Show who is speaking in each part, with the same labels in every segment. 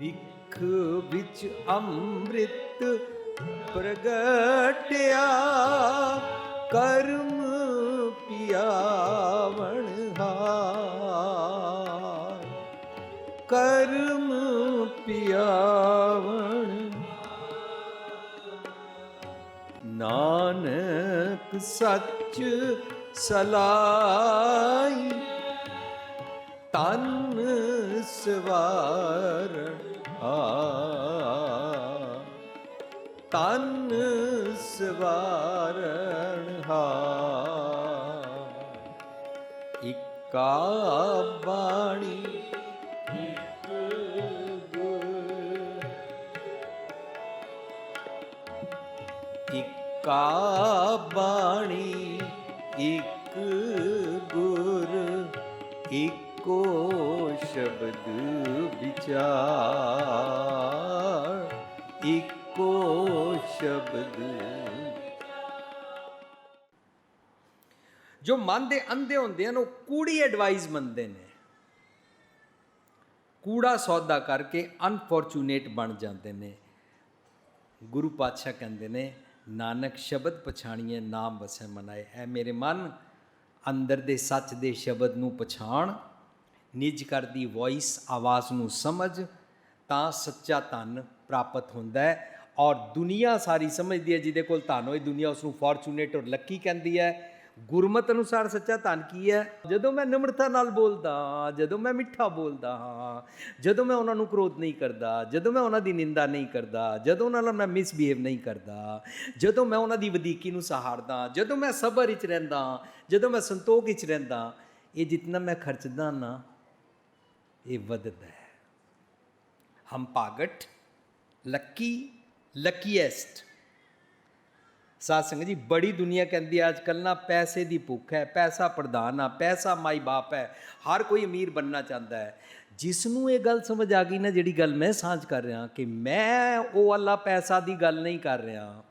Speaker 1: ਵਿਖ ਵਿੱਚ ਅੰਮ੍ਰਿਤ ਪ੍ਰਗਟਿਆ ਕਰਮ ਪਿਆਵਣ ਹਾਰ। ਕਰਮ ਪਿਆਵਣ। ਨਾਨਕ ਸੱਚ ਸਲਾਈ ਤਨ ਸਵਾਰਨ ਤਨ ਸਵਾਰਨ ਹਾ। ਇਕਾ ਬਾਣੀ ਇਕ ਗੁਰ ਇਕਾ ਬਾਣੀ ਇਕ ਗੁਰ ਇਕੋ ਸ਼ਬਦ ਵਿਚਾਰ। ਮਨ ਦੇ ਅੰਧੇ ਹੁੰਦੇ ਹਨ, ਉਹ ਕੂੜੀ ਐਡਵਾਈਸ ਮੰਨਦੇ ਨੇ। ਕੂੜਾ ਸੌਦਾ ਕਰਕੇ ਅਨਫੋਰਚੂਨੇਟ ਬਣ ਜਾਂਦੇ ਨੇ। ਗੁਰੂ ਪਾਤਸ਼ਾਹ ਕਹਿੰਦੇ ਨੇ, ਨਾਨਕ ਸ਼ਬਦ ਪਛਾਣੀਏ, ਨਾਮ ਵਸੈ ਮਨਾਏ। ਐ ਮੇਰੇ ਮਨ ਅੰਦਰ ਦੇ ਸੱਚ ਦੇ ਸ਼ਬਦ ਨੂੰ ਪਛਾਣ, ਨਿਜ ਕਰਦੀ ਵੌਇਸ ਆਵਾਜ਼ ਨੂੰ ਸਮਝ, ਤਾਂ ਸੱਚਾ ਧਨ ਪ੍ਰਾਪਤ ਹੁੰਦਾ ਹੈ। ਔਰ ਦੁਨੀਆ ਸਾਰੀ ਸਮਝਦੀ ਹੈ, ਜਿਹਦੇ ਕੋਲ ਧਨ ਹੋਏ, ਦੁਨੀਆ ਉਸ ਨੂੰ ਫੋਰਚੂਨੇਟ ਔਰ ਲੱਕੀ ਕਹਿੰਦੀ ਹੈ। ਗੁਰਮਤ ਅਨੁਸਾਰ ਸੱਚਾ ਧਨ ਕੀ ਹੈ? ਜਦੋਂ ਮੈਂ ਨਿਮਰਤਾ ਨਾਲ ਬੋਲਦਾ ਹਾਂ ਜਦੋਂ ਮੈਂ ਮਿੱਠਾ ਬੋਲਦਾ ਹਾਂ, ਜਦੋਂ ਮੈਂ ਉਹਨਾਂ ਨੂੰ ਕ੍ਰੋਧ ਨਹੀਂ ਕਰਦਾ, ਜਦੋਂ ਮੈਂ ਉਹਨਾਂ ਦੀ ਨਿੰਦਾ ਨਹੀਂ ਕਰਦਾ, ਜਦੋਂ ਉਹਨਾਂ ਨਾਲ ਮੈਂ ਮਿਸਬੀਹੇਵ ਨਹੀਂ ਕਰਦਾ, ਜਦੋਂ ਮੈਂ ਉਹਨਾਂ ਦੀ ਵਧੀਕੀ ਨੂੰ ਸਹਾਰਦਾ, ਜਦੋਂ ਮੈਂ ਸਬਰ ਵਿੱਚ ਰਹਿੰਦਾ, ਜਦੋਂ ਮੈਂ ਸੰਤੋਖ ਵਿੱਚ ਰਹਿੰਦਾ, ਇਹ ਜਿੰਨਾ ਮੈਂ ਖਰਚਦਾ ਨਾ, ਇਹ ਵੱਧਦਾ ਹੈ। ਹਮ ਪਾਗਟ, ਲੱਕੀ, ਲੱਕੀਐਸਟ। ਸਾਧ ਸੰਗਤ ਜੀ, ਬੜੀ ਦੁਨੀਆ ਕਹਿੰਦੀ ਹੈ ਅੱਜ ਕੱਲ੍ਹ ਨਾ ਪੈਸੇ ਦੀ ਭੁੱਖ ਹੈ, ਪੈਸਾ ਪ੍ਰਧਾਨ ਆ, ਪੈਸਾ ਮਾਈ ਬਾਪ ਹੈ, ਹਰ ਕੋਈ ਅਮੀਰ ਬੰਨਣਾ ਚਾਹੁੰਦਾ ਹੈ। ਜਿਸ ਨੂੰ ਇਹ ਗੱਲ ਸਮਝ ਆ ਗਈ ਨਾ, ਜਿਹੜੀ ਗੱਲ ਮੈਂ ਸਾਂਝ ਕਰ ਰਿਹਾ ਕਿ ਮੈਂ ਉਹ ਅੱਲਾ ਪੈਸਾ ਦੀ ਗੱਲ ਨਹੀਂ ਕਰ ਰਿਹਾ।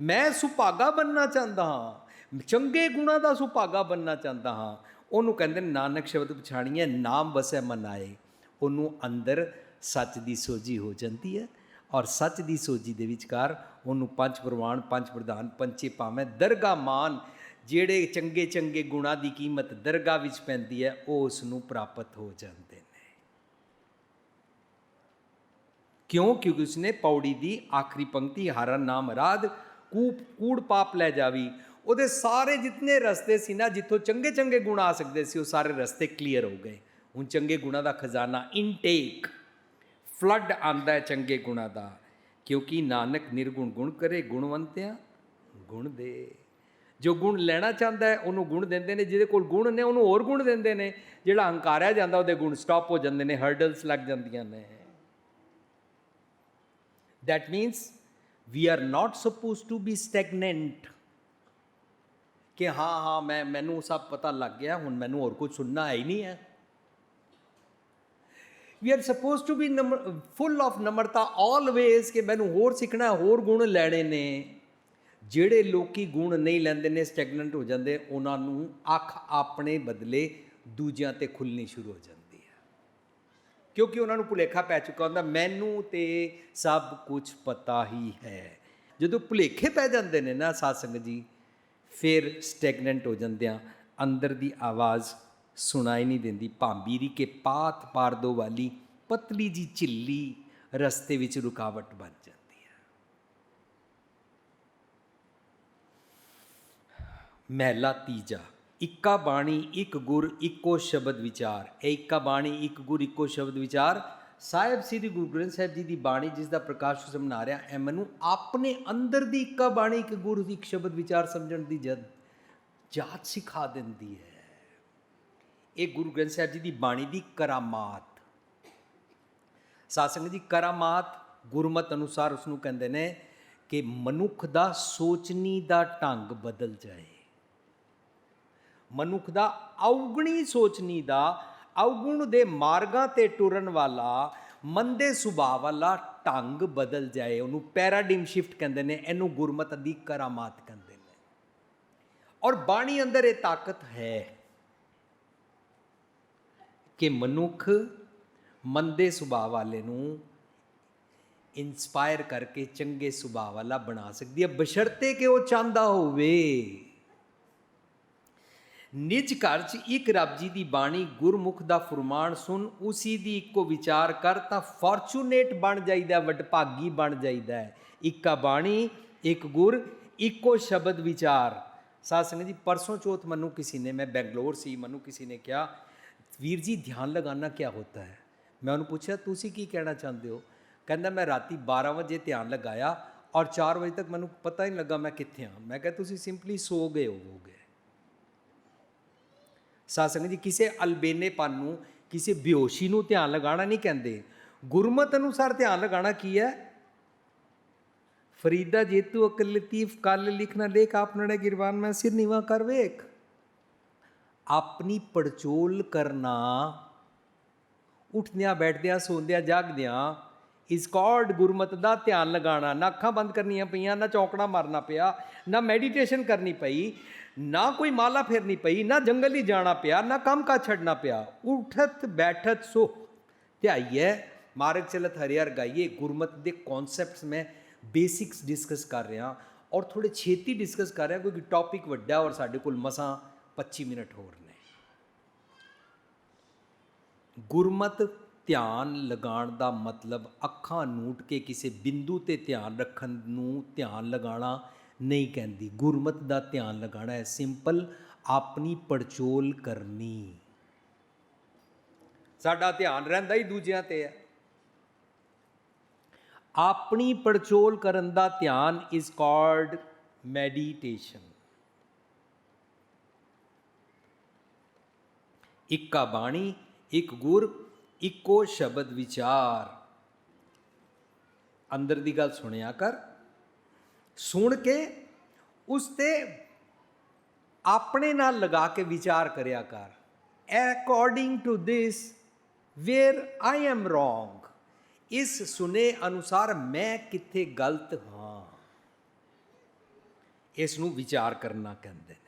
Speaker 1: ਮੈਂ ਸੁਭਾਗਾ ਬੰਨਣਾ ਚਾਹੁੰਦਾ ਹਾਂ, ਚੰਗੇ ਗੁਣਾ ਦਾ ਸੁਭਾਗਾ ਬੰਨਣਾ ਚਾਹੁੰਦਾ ਹਾਂ। ਉਹਨੂੰ ਕਹਿੰਦੇ ਨਾਨਕ ਸ਼ਬਦ ਪਛਾਣੀਏ, ਨਾਮ ਵਸੈ ਮਨਾਏ। ਉਹਨੂੰ ਅੰਦਰ ਸੱਚ ਦੀ ਸੋਝੀ ਹੋ ਜਾਂਦੀ ਹੈ। ਔਰ ਸੱਚ ਦੀ ਸੋਝੀ ਦੇ ਵਿਚਕਾਰ ਉਹਨੂੰ ਪੰਜ ਪ੍ਰਵਾਨ, ਪੰਜ ਪ੍ਰਧਾਨ ਪੰਚੇ ਪਾਵੇਂ ਦਰਗਾ ਮਾਨ, ਜਿਹੜੇ ਚੰਗੇ ਚੰਗੇ ਗੁਣਾ ਦੀ ਕੀਮਤ ਦਰਗਾਹ ਵਿੱਚ ਪੈਂਦੀ ਹੈ, ਉਹ ਉਸ ਨੂੰ ਪ੍ਰਾਪਤ ਹੋ ਜਾਂਦੇ ਨੇ। ਕਿਉਂ? ਕਿਉਂਕਿ ਉਸਨੇ ਪੌੜੀ ਦੀ ਆਖਰੀ ਪੰਕਤੀ ਹਾਰਾ ਨਾਮ ਰਾਧ ਕੂਪ, ਕੂੜ ਪਾਪ ਲੈ ਜਾਵੀ। ਉਹਦੇ ਸਾਰੇ ਜਿੰਨੇ ਰਸਤੇ ਸੀ ਨਾ, ਜਿੱਥੋਂ ਚੰਗੇ ਚੰਗੇ ਗੁਣ ਆ ਸਕਦੇ ਸੀ, ਉਹ ਸਾਰੇ ਰਸਤੇ ਕਲੀਅਰ ਹੋ ਗਏ। ਹੁਣ ਚੰਗੇ ਗੁਣਾ ਦਾ ਖਜ਼ਾਨਾ ਇਨਟੇਕ ਫਲੱਡ ਆਂਦਾ ਚੰਗੇ ਗੁਣਾ ਦਾ, ਕਿਉਂਕਿ ਨਾਨਕ ਨਿਰਗੁਣ ਗੁਣ ਕਰੇ, ਗੁਣਵੰਤਿਆਂ ਗੁਣ ਦੇ। ਜੋ ਗੁਣ ਲੈਣਾ ਚਾਹੁੰਦਾ ਹੈ, ਉਹਨੂੰ ਗੁਣ ਦਿੰਦੇ ਨੇ, ਜਿਹਦੇ ਕੋਲ ਗੁਣ ਨੇ, ਉਹਨੂੰ ਹੋਰ ਗੁਣ ਦਿੰਦੇ ਨੇ। ਜਿਹੜਾ ਹੰਕਾਰਿਆ ਜਾਂਦਾ, ਉਹਦੇ ਗੁਣ ਸਟਾਪ ਹੋ ਜਾਂਦੇ ਨੇ ਹਰਡਲਸ ਲੱਗ ਜਾਂਦੀਆਂ ਨੇ। That means, we are not supposed to be stagnant ਕਿ ਹਾਂ ਹਾਂ, ਮੈਂ, ਮੈਨੂੰ ਸਭ ਪਤਾ ਲੱਗ ਗਿਆ, ਹੁਣ ਮੈਨੂੰ ਹੋਰ ਕੁਝ ਸੁਣਨਾ ਹੈ ਹੀ ਨਹੀਂ ਹੈ। We are supposed to be full of ਨਮਰਤਾ always ਕਿ ਮੈਨੂੰ ਹੋਰ ਸਿੱਖਣਾ ਹੋਰ ਗੁਣ ਲੈਣੇ ਨੇ ਜਿਹੜੇ ਲੋਕੀ ਗੁਣ ਨਹੀਂ ਲੈਂਦੇ ਨੇ ਸਟੈਗਨੈਂਟ ਹੋ ਜਾਂਦੇ ਉਹਨਾਂ ਨੂੰ ਅੱਖ ਆਪਣੇ ਬਦਲੇ ਦੂਜਿਆਂ ਤੇ ਖੁੱਲਣੀ ਸ਼ੁਰੂ ਹੋ ਜਾਂਦੀ ਹੈ ਕਿਉਂਕਿ ਉਹਨਾਂ ਨੂੰ ਭੁਲੇਖਾ ਪੈ ਚੁੱਕਾ ਹੁੰਦਾ ਮੈਨੂੰ ਤੇ ਸਭ ਕੁਝ ਪਤਾ ਹੀ ਹੈ ਜਦੋਂ ਭੁਲੇਖੇ ਪੈ ਜਾਂਦੇ ਨੇ ਨਾ ਸਾਧ ਸੰਗਤ ਜੀ ਫਿਰ ਸਟੈਗਨੈਂਟ ਹੋ ਜਾਂਦਿਆਂ ਅੰਦਰ ਦੀ ਆਵਾਜ਼ ਸੁਣਾਈ ਨਹੀਂ ਦਿੰਦੀ। ਭਾਂਬੀਰੀ ਕੇ ਪਾਤ ਪਾਰਦੋ ਵਾਲੀ ਪਤਲੀ ਜੀ ਝਿੱਲੀ ਰਸਤੇ ਵਿੱਚ ਰੁਕਾਵਟ ਬਣ ਜਾਂਦੀ ਹੈ। ਮਹਿਲਾ ਤੀਜਾ, ਇੱਕਾ ਬਾਣੀ, ਇੱਕ ਗੁਰ, ਇੱਕੋ ਸ਼ਬਦ ਵਿਚਾਰ। ਇਹ ਇੱਕਾ ਬਾਣੀ, ਇੱਕ ਗੁਰ, ਇੱਕੋ ਸ਼ਬਦ ਵਿਚਾਰ। ਸਾਹਿਬ ਸ੍ਰੀ ਗੁਰੂ ਗ੍ਰੰਥ ਸਾਹਿਬ ਜੀ ਦੀ ਬਾਣੀ ਜਿਸ ਦਾ ਪ੍ਰਕਾਸ਼ ਤੁਸੀਂ ਮਨਾ ਰਿਹਾ ਐ ਮੈਨੂੰ ਆਪਣੇ ਅੰਦਰ ਦੀ ਇੱਕਾ ਬਾਣੀ, ਇੱਕ ਗੁਰ, ਇੱਕ ਸ਼ਬਦ ਵਿਚਾਰ ਸਮਝਣ ਦੀ ਜਦ ਜਾਤ ਸਿਖਾ ਦਿੰਦੀ ਹੈ। ਇਹ ਗੁਰੂ ਗ੍ਰੰਥ ਸਾਹਿਬ ਜੀ ਦੀ ਬਾਣੀ ਦੀ ਕਰਾਮਾਤ। ਸਾਧ ਸੰਗਤ ਜੀ, ਕਰਾਮਾਤ ਗੁਰਮਤ ਅਨੁਸਾਰ ਉਸ ਨੂੰ ਕਹਿੰਦੇ ਨੇ ਕਿ ਮਨੁੱਖ ਦਾ ਸੋਚਣੀ ਦਾ ਢੰਗ ਬਦਲ ਜਾਏ। ਮਨੁੱਖ ਦਾ ਔਗਣੀ ਸੋਚਣੀ ਦਾ, ਔਗੁਣ ਦੇ ਮਾਰਗਾਂ ਤੇ ਟੁਰਨ ਵਾਲਾ ਮੰਦੇ ਸੁਭਾਅ ਵਾਲਾ ਢੰਗ ਬਦਲ ਜਾਏ। ਉਹਨੂੰ ਪੈਰਾਡਾਈਮ ਸ਼ਿਫਟ ਕਹਿੰਦੇ ਨੇ, ਇਹਨੂੰ ਗੁਰਮਤ ਦੀ ਕਰਾਮਾਤ ਕਹਿੰਦੇ ਨੇ। ਔਰ ਬਾਣੀ ਅੰਦਰ ਇਹ ਤਾਕਤ ਹੈ। ਕਿ ਮਨੁੱਖ ਮੰਦੇ ਸੁਭਾਅ ਵਾਲੇ ਨੂੰ ਇਨਸਪਾਇਰ ਕਰਕੇ ਚੰਗੇ ਸੁਭਾਅ ਵਾਲਾ ਬਣਾ ਸਕਦੀ ਹੈ। ਬਸ਼ਰਤੇ ਕਿ ਉਹ ਚਾਹੁੰਦਾ ਹੋਵੇ। ਨਿਜ ਘਰ 'ਚ ਇੱਕ ਰੱਬ ਜੀ ਦੀ ਬਾਣੀ, ਗੁਰਮੁਖ ਦਾ ਫਰਮਾਨ ਸੁਣ, ਉਸੀ ਦੀ ਇੱਕੋ ਵਿਚਾਰ ਕਰ ਤਾਂ ਫੋਰਚੂਨੇਟ ਬਣ ਜਾਈਦਾ, ਵਡਭਾਗੀ ਬਣ ਜਾਈਦਾ ਹੈ। ਇੱਕਾ ਬਾਣੀ, ਇੱਕ ਗੁਰ, ਇੱਕੋ ਸ਼ਬਦ ਵਿਚਾਰ। ਸਾਧ ਸੰਗਤ ਜੀ, ਪਰਸੋਂ ਚੌਥ ਮੈਨੂੰ ਕਿਸੇ ਨੇ, ਮੈਂ ਬੈਂਗਲੌਰ ਸੀ, ਮੈਨੂੰ ਕਿਸੇ ਨੇ ਕਿਹਾ ਵੀਰ ਜੀ, ਧਿਆਨ ਲਗਾਉਣਾ ਕੀ ਹੁੰਦਾ ਹੈ? ਮੈਂ ਉਹਨੂੰ ਪੁੱਛਿਆ, ਤੁਸੀਂ ਕੀ ਕਹਿਣਾ ਚਾਹੁੰਦੇ ਹੋ? ਕਹਿੰਦਾ, ਮੈਂ ਰਾਤੀ 12 ਵਜੇ ਧਿਆਨ ਲਗਾਇਆ ਔਰ 4 ਵਜੇ ਤੱਕ ਮੈਨੂੰ ਪਤਾ ਹੀ ਨਹੀਂ ਲੱਗਾ ਮੈਂ ਕਿੱਥੇ ਹਾਂ। ਮੈਂ ਕਿਹਾ, ਤੁਸੀਂ ਸਿੰਪਲੀ ਸੋ ਗਏ ਹੋਵੋਗੇ ਸਾਧ ਸੰਗਤ ਜੀ, ਕਿਸੇ ਅਲਬੇਨੇਪਨ ਨੂੰ, ਕਿਸੇ ਬੇਹੋਸ਼ੀ ਨੂੰ ਧਿਆਨ ਲਗਾਉਣਾ ਨਹੀਂ ਕਹਿੰਦੇ। ਗੁਰਮਤ ਅਨੁਸਾਰ ਧਿਆਨ ਲਗਾਉਣਾ ਕੀ ਹੈ? ਫਰੀਦਾ ਜੇਤੂ ਅਕਲ ਲਤੀਫ, ਕਲ ਲਿਖਣਾ ਲੇਖ, ਆਪਣਾ ਗਿਰਵਾਨ ਮੈਂ ਸਿਰ ਨਿਵਾ ਕਰ ਵੇਖ। ਆਪਣੀ ਪੜਚੋਲ ਕਰਨਾ, ਉੱਠਦਿਆਂ, ਬੈਠਦਿਆਂ, ਸੌਂਦਿਆਂ, ਜਾਗਦਿਆਂ, ਇਸ ਕਾਲਡ ਗੁਰਮਤ ਦਾ ਧਿਆਨ ਲਗਾਉਣਾ, ਨਾ ਅੱਖਾਂ ਬੰਦ ਕਰਨੀਆਂ ਪਈਆਂ, ਨਾ ਚੌਕੜਾ ਮਾਰਨਾ ਪਿਆ, ਨਾ ਮੈਡੀਟੇਸ਼ਨ ਕਰਨੀ ਪਈ, ਨਾ ਕੋਈ ਮਾਲਾ ਫੇਰਨੀ ਪਈ, ਨਾ ਜੰਗਲ ਹੀ ਜਾਣਾ ਪਿਆ, ਨਾ ਕੰਮ ਕਾ ਛੱਡਣਾ ਪਿਆ, ਉਠਤ, ਬੈਠਤ, ਸੋ। ਧਿਆਈਏ ਮਾਰਗ, ਚਲਤ ਹਰਿਆਰ ਗਾਈਏ, ਗੁਰਮਤ ਦੇ ਕਨਸੈਪਟਸ ਮੈਂ ਬੇਸਿਕਸ ਡਿਸਕਸ ਕਰ ਰਿਹਾ ਔਰ ਥੋੜੇ ਛੇਤੀ ਡਿਸਕਸ ਕਰ ਰਿਹਾ ਕਿਉਂਕਿ ਟੌਪਿਕ ਵੱਡਾ ਔਰ ਸਾਡੇ ਕੋਲ ਮਸਾਂ 25 ਮਿੰਟ ਹੋਰ ਨੇ ਗੁਰਮਤ ਧਿਆਨ ਲਗਾਉਣ ਦਾ ਮਤਲਬ ਅੱਖਾਂ ਨੂਟ ਕੇ ਕਿਸੇ ਬਿੰਦੂ ਤੇ ਧਿਆਨ ਰੱਖਣ ਨੂੰ ਧਿਆਨ ਲਗਾਉਣਾ ਨਹੀਂ ਕਹਿੰਦੀ ਗੁਰਮਤ ਦਾ ਧਿਆਨ ਲਗਾਉਣਾ ਹੈ ਸਿੰਪਲ ਆਪਣੀ ਪੜਚੋਲ ਕਰਨੀ ਸਾਡਾ ਧਿਆਨ ਰਹਿੰਦਾ ਹੀ ਦੂਜਿਆਂ ਤੇ ਹੈ ਆਪਣੀ ਪੜਚੋਲ ਕਰਨ ਦਾ ਧਿਆਨ ਇਜ਼ ਕਾਲਡ ਮੈਡੀਟੇਸ਼ਨ ਇੱਕਾ ਬਾਣੀ, ਇੱਕ ਗੁਰ, ਇੱਕੋ ਸ਼ਬਦ ਵਿਚਾਰ। ਅੰਦਰ ਦੀ ਗੱਲ ਸੁਣਿਆ ਕਰ। ਸੁਣ ਕੇ ਉਸ ਤੇ ਆਪਣੇ ਨਾਲ ਲਗਾ ਕੇ ਵਿਚਾਰ ਕਰਿਆ ਕਰ। According to this where I am wrong ਇਸ ਸੁਨੇ ਅਨੁਸਾਰ ਮੈਂ ਕਿੱਥੇ ਗਲਤ ਹਾਂ। ਇਸ ਨੂੰ ਵਿਚਾਰ ਕਰਨਾ ਕਹਿੰਦੇ ਨੇ।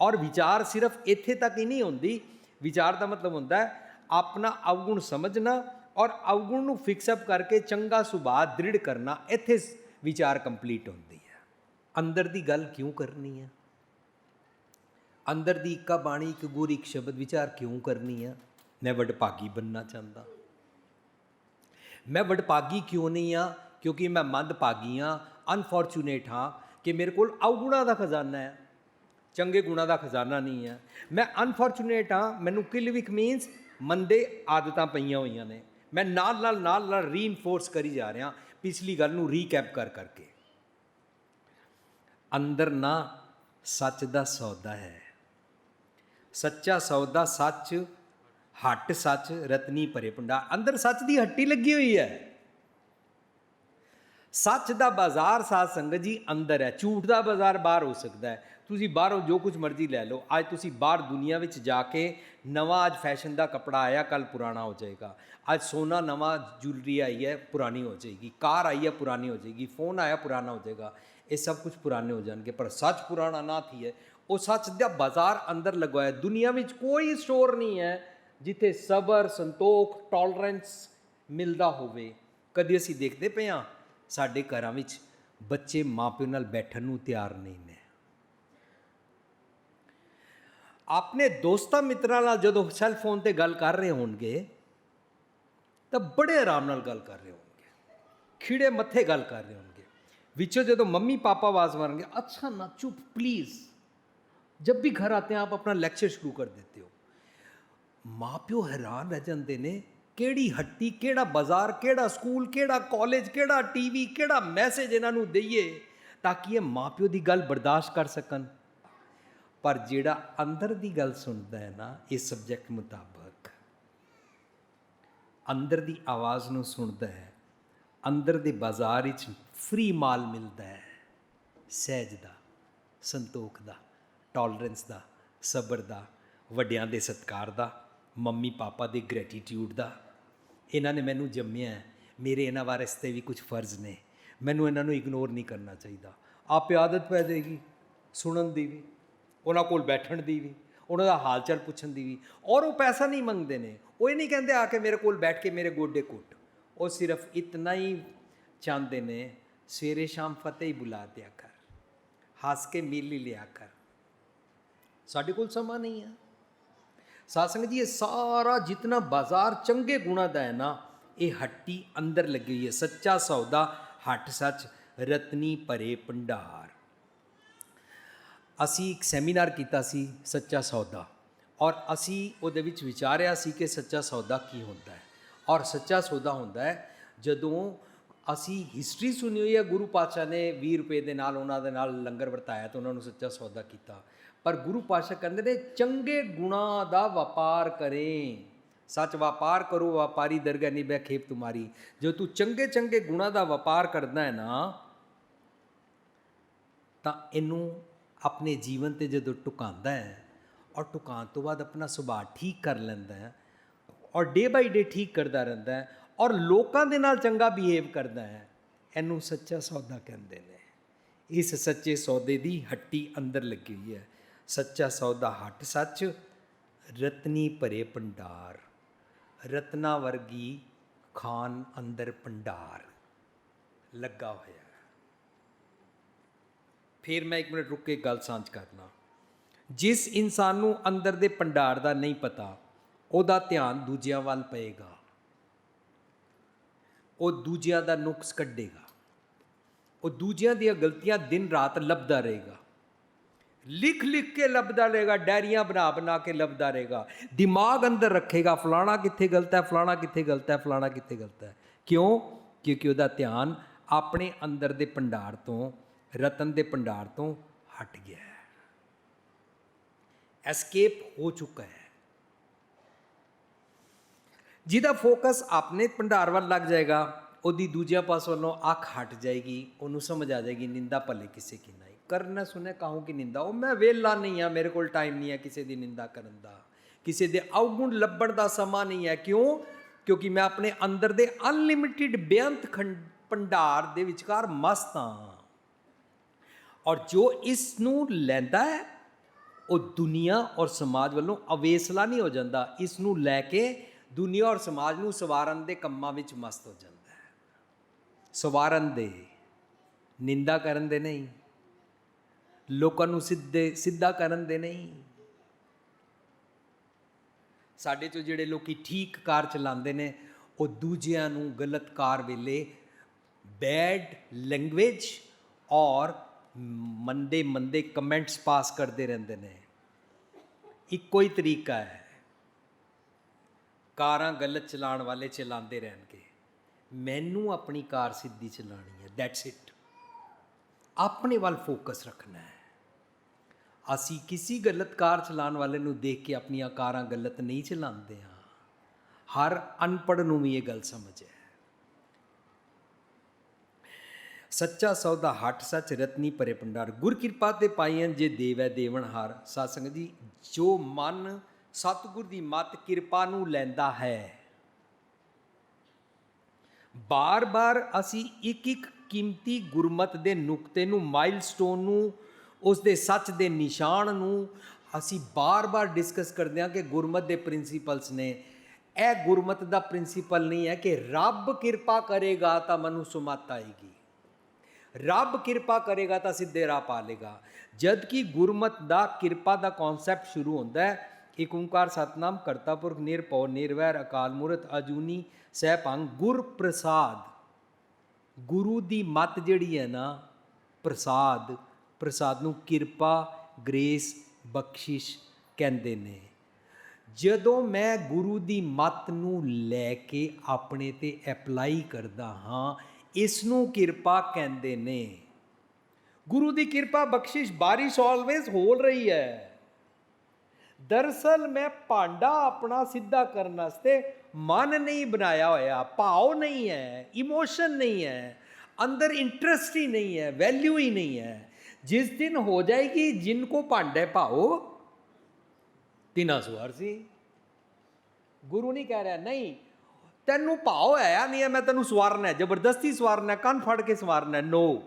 Speaker 1: ਔਰ ਵਿਚਾਰ ਸਿਰਫ ਇੱਥੇ ਤੱਕ ਹੀ ਨਹੀਂ ਹੁੰਦੀ। ਵਿਚਾਰ ਦਾ ਮਤਲਬ ਹੁੰਦਾ ਹੈ, ਆਪਣਾ ਅਵਗੁਣ ਸਮਝਣਾ ਔਰ ਅਵਗੁਣ ਨੂੰ ਫਿਕਸ ਅਪ ਕਰਕੇ ਚੰਗਾ ਸੁਭਾਅ ਦ੍ਰਿੜ ਕਰਨਾ, ਇੱਥੇ ਵਿਚਾਰ ਕੰਪਲੀਟ ਹੁੰਦੀ ਹੈ। ਅੰਦਰ ਦੀ ਗੱਲ ਕਿਉਂ ਕਰਨੀ ਹੈ? ਅੰਦਰ ਦੀ ਇੱਕਾ ਬਾਣੀ, ਇੱਕ ਗੁਰ ਇੱਕ ਸ਼ਬਦ ਵਿਚਾਰ ਕਿਉਂ ਕਰਨੀ ਆ ਮੈਂ ਵਡਭਾਗੀ ਬੰਨਣਾ ਚਾਹੁੰਦਾ। ਮੈਂ ਵਡਭਾਗੀ ਕਿਉਂ ਨਹੀਂ ਆ ਕਿਉਂਕਿ ਮੈਂ ਮੰਦਭਾਗੀ ਹਾਂ ਅਨਫੋਰਚੂਨੇਟ ਹਾਂ ਕਿ ਮੇਰੇ ਕੋਲ ਅਵਗੁਣਾ ਦਾ ਖਜ਼ਾਨਾ ਹੈ। ਚੰਗੇ ਗੁਣਾ ਦਾ ਖਜ਼ਾਨਾ ਨਹੀਂ ਹੈ ਮੈਂ ਅਨਫੋਰਚੂਨੇਟ ਹਾਂ, ਮੈਨੂੰ ਕਿਲਵਿਕ ਮੀਨਸ ਮੰਦੇ ਆਦਤਾਂ ਪਈਆਂ ਹੋਈਆਂ ਨੇ। ਮੈਂ ਨਾਲ ਨਾਲ ਨਾਲ ਨਾਲ ਰੀਇਨਫੋਰਸ ਕਰੀ ਜਾ ਰਿਹਾ, ਪਿਛਲੀ ਗੱਲ ਨੂੰ ਰੀਕੈਪ ਕਰ ਕਰਕੇ। ਅੰਦਰ ਨਾ ਸੱਚ ਦਾ ਸੌਦਾ ਹੈ। ਸੱਚਾ ਸੌਦਾ ਸੱਚ, ਹੱਟ ਸੱਚ, ਰਤਨੀ ਭਰੇ ਭੰਡਾਰ। ਅੰਦਰ ਸੱਚ ਦੀ ਹੱਟੀ ਲੱਗੀ ਹੋਈ ਹੈ। ਸੱਚ ਦਾ ਬਾਜ਼ਾਰ ਸਾਧ ਸੰਗਤ ਜੀ ਅੰਦਰ ਹੈ। ਝੂਠ ਦਾ ਬਾਜ਼ਾਰ ਬਾਹਰ ਹੋ ਸਕਦਾ ਹੈ। ਤੁਸੀਂ ਬਾਹਰੋਂ ਜੋ ਕੁਝ ਮਰਜ਼ੀ ਲੈ ਲਓ, ਅੱਜ ਤੁਸੀਂ ਬਾਹਰ ਦੁਨੀਆ ਵਿੱਚ ਜਾ ਕੇ ਨਵਾਂ ਅੱਜ ਫੈਸ਼ਨ ਦਾ ਕਪੜਾ ਆਇਆ ਕੱਲ ਪੁਰਾਣਾ ਹੋ ਜਾਏਗਾ। ਅੱਜ ਸੋਨਾ ਨਵਾਂ ਜੁਲਰੀ ਆਈ ਹੈ, ਪੁਰਾਣੀ ਹੋ ਜਾਏਗੀ। ਕਾਰ ਆਈ ਹੈ, ਪੁਰਾਣੀ ਹੋ ਜਾਏਗੀ। ਫੋਨ ਆਇਆ, ਪੁਰਾਣਾ ਹੋ ਜਾਏਗਾ। ਇਹ ਸਭ ਕੁਝ ਪੁਰਾਣੇ ਹੋ ਜਾਣਗੇ। ਪਰ ਸੱਚ ਪੁਰਾਣਾ ਨਾ ਥੀ ਹੈ ਉਹ ਸੱਚ ਦਾ ਬਾਜ਼ਾਰ ਅੰਦਰ ਲਗਵਾਇਆ ਦੁਨੀਆ ਵਿੱਚ ਕੋਈ ਸਟੋਰ ਨਹੀਂ ਹੈ ਜਿੱਥੇ ਸਬਰ, ਸੰਤੋਖ ਟੋਲਰੈਂਸ ਮਿਲਦਾ ਹੋਵੇ। ਕਦੀ ਅਸੀਂ ਦੇਖਦੇ ਪਏ ਹਾਂ, ਸਾਡੇ ਘਰਾਂ ਵਿੱਚ ਬੱਚੇ ਮਾਪਿਓ ਨਾਲ ਬੈਠਣ ਨੂੰ ਤਿਆਰ ਨਹੀਂ ਨੇ। ਆਪਣੇ ਦੋਸਤਾਂ ਮਿੱਤਰਾਂ ਨਾਲ ਜਦੋਂ ਸੈੱਲ ਫੋਨ ਤੇ ਗੱਲ ਕਰ ਰਹੇ ਹੋਣਗੇ ਤਾਂ ਬੜੇ ਆਰਾਮ ਨਾਲ ਗੱਲ ਕਰ ਰਹੇ ਹੋਣਗੇ ਖੀੜੇ ਮੱਥੇ ਗੱਲ ਕਰ ਰਹੇ ਹੋਣਗੇ ਵਿੱਚੋਂ ਜਦੋਂ ਮੰਮੀ ਪਾਪਾ ਆਵਾਜ਼ ਮਾਰਨਗੇ ਅੱਛਾ ਨਾ ਚੁੱਪ ਪਲੀਜ਼ जब भी घर आते हैं आप अपना लेक्चर शुरू कर देते हो ਮਾਪਿਓ ਹੈਰਾਨ ਰਹਿ ਜਾਂਦੇ ਨੇ ਕਿਹੜੀ ਹੱਟੀ ਕਿਹੜਾ ਬਾਜ਼ਾਰ ਕਿਹੜਾ ਸਕੂਲ ਕਿਹੜਾ ਕਾਲਜ ਕਿਹੜਾ ਟੀਵੀ ਕਿਹੜਾ ਮੈਸੇਜ ਇਹਨਾਂ ਨੂੰ ਦਈਏ ਤਾਂ ਕਿ ਇਹ ਮਾਪਿਓ ਦੀ ਗੱਲ ਬਰਦਾਸ਼ਤ ਕਰ ਸਕਣ ਪਰ ਜਿਹੜਾ ਅੰਦਰ ਦੀ ਗੱਲ ਸੁਣਦਾ ਹੈ ਨਾ, ਇਹ ਸਬਜੈਕਟ ਮੁਤਾਬਕ। ਅੰਦਰ ਦੀ ਆਵਾਜ਼ ਨੂੰ ਸੁਣਦਾ ਹੈ, ਅੰਦਰ ਦੇ ਬਾਜ਼ਾਰ ਵਿੱਚ ਫ੍ਰੀ ਮਾਲ ਮਿਲਦਾ ਹੈ, ਸਹਿਜ ਦਾ, ਸੰਤੋਖ ਦਾ ਟੋਲਰੈਂਸ ਦਾ, ਸਬਰ ਦਾ, ਵੱਡਿਆਂ ਦੇ ਸਤਿਕਾਰ ਦਾ, ਮੰਮੀ ਪਾਪਾ ਦੇ ਗ੍ਰੈਟੀਟਿਊਡ ਦਾ। ਇਹਨਾਂ ਨੇ ਮੈਨੂੰ ਜੰਮਿਆ ਮੇਰੇ ਇਹਨਾਂ ਵਾਸਤੇ ਵੀ ਕੁਝ ਫਰਜ਼ ਨੇ। ਮੈਨੂੰ ਇਹਨਾਂ ਨੂੰ ਇਗਨੋਰ ਨਹੀਂ ਕਰਨਾ ਚਾਹੀਦਾ। ਆਪੇ ਆਦਤ ਪੈ ਜਾਏਗੀ ਸੁਣਨ ਦੀ ਵੀ। ਉਹਨਾਂ ਕੋਲ ਬੈਠਣ ਦੀ ਵੀ, ਉਹਨਾਂ ਦਾ ਹਾਲ ਚਾਲ ਪੁੱਛਣ ਦੀ ਵੀ। ਔਰ ਉਹ ਪੈਸਾ ਨਹੀਂ ਮੰਗਦੇ ਨੇ। ਉਹ ਇਹ ਨਹੀਂ ਕਹਿੰਦੇ ਆ ਕੇ ਮੇਰੇ ਕੋਲ ਬੈਠ ਕੇ ਮੇਰੇ ਗੋਡੇ ਕੁੱਟ ਉਹ ਸਿਰਫ ਇਤਨਾ ਹੀ ਚਾਹੁੰਦੇ ਨੇ, ਸਵੇਰੇ ਸ਼ਾਮ ਫਤਿਹ ਹੀ ਬੁਲਾ ਦਿਆ ਕਰ। ਹੱਸ ਕੇ ਮਿਲ ਹੀ ਲਿਆ ਕਰ। ਸਾਡੇ ਕੋਲ ਸਮਾਂ ਨਹੀਂ ਹੈ ਸਾਸੰਗ ਜੀ, ਇਹ ਸਾਰਾ ਜਿਤਨਾ ਬਾਜ਼ਾਰ ਚੰਗੇ ਗੁਣਾ ਦਾ ਹੈ ਨਾ, ਇਹ ਹੱਟੀ ਅੰਦਰ ਲੱਗੀ ਹੋਈ ਹੈ। ਸੱਚਾ ਸੌਦਾ ਹੱਟ ਸੱਚ, ਰਤਨੀ ਭਰੇ ਭੰਡਾਰ। ਅਸੀਂ ਇੱਕ ਸੈਮੀਨਾਰ ਕੀਤਾ ਸੀ ਸੱਚਾ ਸੌਦਾ ਔਰ ਅਸੀਂ ਉਹਦੇ ਵਿੱਚ ਵਿਚਾਰਿਆ ਸੀ ਕਿ ਸੱਚਾ ਸੌਦਾ ਕੀ ਹੁੰਦਾ ਹੈ ਔਰ ਸੱਚਾ ਸੌਦਾ ਹੁੰਦਾ ਹੈ ਜਦੋਂ ਅਸੀਂ ਹਿਸਟਰੀ ਸੁਣੀ ਹੋਈ ਹੈ, ਗੁਰੂ ਪਾਤਸ਼ਾਹ ਨੇ 20 ਰੁਪਏ ਦੇ ਨਾਲ ਉਹਨਾਂ ਦੇ ਨਾਲ ਲੰਗਰ ਵਰਤਾਇਆ ਤਾਂ ਉਹਨਾਂ ਨੂੰ ਸੱਚਾ ਸੌਦਾ ਕੀਤਾ। ਪਰ ਗੁਰੂ ਪਾਤਸ਼ਾਹ ਕਹਿੰਦੇ ਨੇ, ਚੰਗੇ ਗੁਣਾ ਦਾ ਵਪਾਰ ਕਰੇ। ਸੱਚ ਵਪਾਰ ਕਰੋ, ਵਪਾਰੀ ਦਰਗਾਹ ਨਿਭੈ ਖੇਪ ਤੁਮਾਰੀ। ਜੋ ਤੂੰ ਚੰਗੇ ਚੰਗੇ ਗੁਣਾ ਦਾ ਵਪਾਰ ਕਰਦਾ ਹੈ ਨਾ, ਤਾਂ ਇਹਨੂੰ ਆਪਣੇ ਜੀਵਨ ਤੇ ਜਦੋਂ ਟੁਕਾਉਂਦਾ ਹੈ ਔਰ ਟੁਕਾਉਣ ਤੋਂ ਬਾਅਦ ਆਪਣਾ ਸੁਭਾਅ ਠੀਕ ਕਰ ਲੈਂਦਾ ਹੈ ਔਰ ਡੇ ਬਾਈ ਡੇ ਠੀਕ ਕਰਦਾ ਰਹਿੰਦਾ ਹੈ ਔਰ ਲੋਕਾਂ ਦੇ ਨਾਲ ਚੰਗਾ ਬਿਹੇਵ ਕਰਦਾ ਹੈ, ਇਹਨੂੰ ਸੱਚਾ ਸੌਦਾ ਕਹਿੰਦੇ ਨੇ। ਇਸ ਸੱਚੇ ਸੌਦੇ ਦੀ ਹੱਟੀ ਅੰਦਰ ਲੱਗੀ ਹੋਈ ਹੈ। ਸੱਚਾ ਸੌਦਾ ਹੱਟ ਸੱਚ, ਰਤਨੀ ਭਰੇ ਭੰਡਾਰ। ਰਤਨਾ ਵਰਗੀ ਖਾਨ ਅੰਦਰ ਭੰਡਾਰ ਲੱਗਾ ਹੋਇਆ। ਫਿਰ ਮੈਂ ਇੱਕ ਮਿੰਟ ਰੁਕ ਕੇ ਗੱਲ ਸਾਂਝ ਕਰਨਾ ਜਿਸ ਇਨਸਾਨ ਨੂੰ ਅੰਦਰ ਦੇ ਭੰਡਾਰ ਦਾ ਨਹੀਂ ਪਤਾ, ਉਹਦਾ ਧਿਆਨ ਦੂਜਿਆਂ ਵੱਲ ਪਏਗਾ। ਉਹ ਦੂਜਿਆਂ ਦਾ ਨੁਕਸ ਕੱਢੇਗਾ। ਉਹ ਦੂਜਿਆਂ ਦੀਆਂ ਗਲਤੀਆਂ ਦਿਨ ਰਾਤ ਲੱਭਦਾ ਰਹੇਗਾ। ਲਿਖ ਲਿਖ ਕੇ ਲੱਭਦਾ ਰਹੇਗਾ, ਡਾਇਰੀਆਂ ਬਣਾ ਬਣਾ ਕੇ ਲੱਭਦਾ ਰਹੇਗਾ। ਦਿਮਾਗ ਅੰਦਰ ਰੱਖੇਗਾ, ਫਲਾਣਾ ਕਿੱਥੇ ਗਲਤ ਹੈ, ਫਲਾਣਾ ਕਿੱਥੇ ਗਲਤ ਹੈ, ਫਲਾਣਾ ਕਿੱਥੇ ਗਲਤ ਹੈ। ਕਿਉਂ? ਕਿਉਂਕਿ ਉਹਦਾ ਧਿਆਨ ਆਪਣੇ ਅੰਦਰ ਦੇ ਭੰਡਾਰ ਤੋਂ ਰਤਨ ਦੇ ਭੰਡਾਰ ਤੋਂ ਹਟ ਗਿਆ ਹੈ। ਐਸਕੇਪ ਹੋ ਚੁੱਕਾ ਹੈ। ਜਿਹਦਾ ਫੋਕਸ ਆਪਣੇ ਭੰਡਾਰ ਵੱਲ ਲੱਗ ਜਾਏਗਾ, ਉਹਦੀ ਦੂਜਿਆਂ ਪਾਸ ਵੱਲੋਂ ਅੱਖ ਹਟ ਜਾਏਗੀ, ਉਹਨੂੰ ਸਮਝ ਆ ਜਾਏਗੀ, ਨਿੰਦਾ ਭਲੇ ਕਿਸੇ ਕੀ ਨਹੀਂ। ਕਰਨਾ ਸੁਨੇ ਕਹੂੰ ਕਿ ਨਿੰਦਾ? ਉਹ ਮੈਂ ਵੇਲਾ ਨਹੀਂ ਆ ਮੇਰੇ ਕੋਲ ਟਾਈਮ ਨਹੀਂ ਹੈ ਕਿਸੇ ਦੀ ਨਿੰਦਾ ਕਰਨ ਦਾ। ਕਿਸੇ ਦੇ ਅਵਗੁਣ ਲੱਭਣ ਦਾ ਸਮਾਂ ਨਹੀਂ ਹੈ। ਕਿਉਂ? ਕਿਉਂਕਿ ਮੈਂ ਆਪਣੇ ਅੰਦਰ ਦੇ ਅਨਲਿਮਿਟਿਡ ਬੇਅੰਤ ਖੰਡ ਭੰਡਾਰ ਦੇ ਵਿਚਕਾਰ ਮਸਤ ਹਾਂ। ਔਰ ਜੋ ਇਸ ਨੂੰ ਲੈਂਦਾ ਹੈ, ਉਹ ਦੁਨੀਆ ਔਰ ਸਮਾਜ ਵੱਲੋਂ ਅਵੇਸਲਾ ਨਹੀਂ ਹੋ ਜਾਂਦਾ। ਇਸ ਨੂੰ ਲੈ ਕੇ ਦੁਨੀਆ ਔਰ ਸਮਾਜ ਨੂੰ ਸਵਾਰਨ ਦੇ ਕੰਮਾਂ ਵਿੱਚ ਮਸਤ ਹੋ ਜਾਂਦਾ ਹੈ। ਸਵਾਰਨ ਦੇ, ਨਿੰਦਾ ਕਰਨ ਦੇ ਨਹੀਂ। ਲੋਕਾਂ ਨੂੰ ਸਿੱਧੇ, ਸਿੱਧਾ ਕਰਨ ਦੇ ਨਹੀਂ। ਸਾਡੇ ਚੋਂ ਜਿਹੜੇ ਲੋਕੀ ਠੀਕ ਕਾਰ ਚਲਾਉਂਦੇ ਨੇ, ਉਹ ਦੂਜਿਆਂ ਨੂੰ ਗਲਤ ਕਾਰ ਵੇਲੇ ਬੈਡ ਲੈਂਗੁਏਜ ਔਰ ਮੰਦੇ ਮੰਦੇ ਕਮੈਂਟਸ ਪਾਸ ਕਰਦੇ ਰਹਿੰਦੇ ਨੇ। ਇੱਕੋ ਹੀ ਤਰੀਕਾ ਹੈ। ਕਾਰਾਂ ਗਲਤ ਚਲਾਉਣ ਵਾਲੇ ਚਲਾਉਂਦੇ ਰਹਿਣਗੇ। ਮੈਨੂੰ ਆਪਣੀ ਕਾਰ ਸਿੱਧੀ ਚਲਾਣੀ ਹੈ ਦੈਟਸ ਇਟ ਆਪਣੇ ਵੱਲ ਫੋਕਸ ਰੱਖਣਾ ਹੈ। ਅਸੀਂ ਕਿਸੇ ਗਲਤ ਕਾਰ ਚਲਾਉਣ ਵਾਲੇ ਨੂੰ ਦੇਖ ਕੇ ਆਪਣੀਆਂ ਕਾਰਾਂ ਗਲਤ ਨਹੀਂ ਚਲਾਉਂਦੇ ਹਾਂ। ਹਰ ਅਨਪੜ੍ਹ ਨੂੰ ਵੀ ਇਹ ਗੱਲ ਸਮਝ ਹੈ। ਸੱਚਾ ਸੌਦਾ ਹੱਟ ਸੱਚ ਰਤਨੀ ਭਰੇ ਭੰਡਾਰ। ਗੁਰ ਕਿਰਪਾ ਤੇ ਪਾਈਆਂ ਜੇ ਦੇਵੈ ਦੇਵਨ ਹਾਰ। ਸਾਧ ਸੰਗਤ ਜੀ, ਜੋ ਮਨ ਸਤਿਗੁਰ ਦੀ ਮਤ ਕਿਰਪਾ ਨੂੰ ਲੈਂਦਾ ਹੈ। ਬਾਰ-ਬਾਰ ਅਸੀਂ ਇੱਕ ਇੱਕ ਕੀਮਤੀ ਗੁਰਮਤ ਦੇ ਨੁਕਤੇ ਨੂੰ, ਮਾਈਲਸਟੋਨ ਨੂੰ, ਉਸ ਦੇ ਸੱਚ ਦੇ ਨਿਸ਼ਾਨ ਨੂੰ ਅਸੀਂ ਬਾਰ-ਬਾਰ ਡਿਸਕਸ ਕਰਦੇ ਹਾਂ ਕਿ ਗੁਰਮਤ ਦੇ ਪ੍ਰਿੰਸੀਪਲਸ ਨੇ। ਇਹ ਗੁਰਮਤ ਦਾ ਪ੍ਰਿੰਸੀਪਲ ਨਹੀਂ ਹੈ ਕਿ ਰੱਬ ਕਿਰਪਾ ਕਰੇਗਾ ਤਾਂ ਮਨੁ ਸੁਮਤ ਆਏਗੀ। ਰੱਬ ਕਿਰਪਾ ਕਰੇਗਾ ਤਾਂ ਸਿੱਧੇ ਰਾਹ ਪਾ ਲੇਗਾ। ਜਦ ਕਿ ਗੁਰਮਤ ਦਾ ਕਿਰਪਾ ਦਾ ਕਨਸੈਪਟ ਸ਼ੁਰੂ ਹੁੰਦਾ ਹੈ ਏਕ ਓੰਕਾਰ ਸਤਨਾਮ ਕਰਤਾ ਪੁਰਖ ਨਿਰਭਉ ਨਿਰਵੈਰ ਅਕਾਲ ਮੂਰਤ ਅਜੂਨੀ ਸਹਿਭੰਗ ਗੁਰ ਪ੍ਰਸਾਦ। ਗੁਰੂ ਦੀ ਮਤ ਜਿਹੜੀ ਹੈ ਨਾ, ਪ੍ਰਸਾਦ ਪ੍ਰਸਾਦ ਨੂੰ ਕਿਰਪਾ, ਗ੍ਰੇਸ, ਬਖਸ਼ਿਸ਼ ਕਹਿੰਦੇ ਨੇ। ਜਦੋਂ ਮੈਂ ਗੁਰੂ ਦੀ ਮਤ ਨੂੰ ਲੈ ਕੇ ਆਪਣੇ ਤੇ ਅਪਲਾਈ ਕਰਦਾ ਹਾਂ ਇਸ ਨੂੰ ਕਿਰਪਾ ਕਹਿੰਦੇ ਨੇ। ਗੁਰੂ ਦੀ ਕਿਰਪਾ ਬਖਸ਼ਿਸ਼ ਬਾਰਿਸ਼ ਆਲਵੇਜ਼ ਹੋ ਰਹੀ ਹੈ। ਦਰਸਲ ਮੈਂ ਭਾਂਡਾ ਆਪਣਾ ਸਿੱਧਾ ਕਰਨ ਵਾਸਤੇ ਮਨ ਨਹੀਂ ਬਣਾਇਆ ਹੋਇਆ, ਭਾਵ ਨਹੀਂ ਹੈ ਇਮੋਸ਼ਨ ਨਹੀਂ ਹੈ, ਅੰਦਰ ਇੰਟਰਸਟ ਹੀ ਨਹੀਂ ਹੈ ਵੈਲਿਊ ਹੀ ਨਹੀਂ ਹੈ। ਜਿਸ ਦਿਨ ਹੋ ਜਾਏਗੀ, ਜਿਨ ਕੋ ਭਾਂਡੇ ਭਾਓ, ਤਿਨਾ ਸਵਾਰ ਸੀ। ਗੁਰੂ ਨਹੀਂ ਕਹਿ ਰਿਹਾ, ਨਹੀਂ ਤੈਨੂੰ ਭਾਵ ਹੈ ਨਹੀਂ ਹੈ, ਮੈਂ ਤੈਨੂੰ ਸਵਾਰਨਾ ਜ਼ਬਰਦਸਤੀ ਸਵਾਰਨਾ ਕੰਨ ਫੜ ਕੇ ਸਵਾਰਨਾ ਨੋ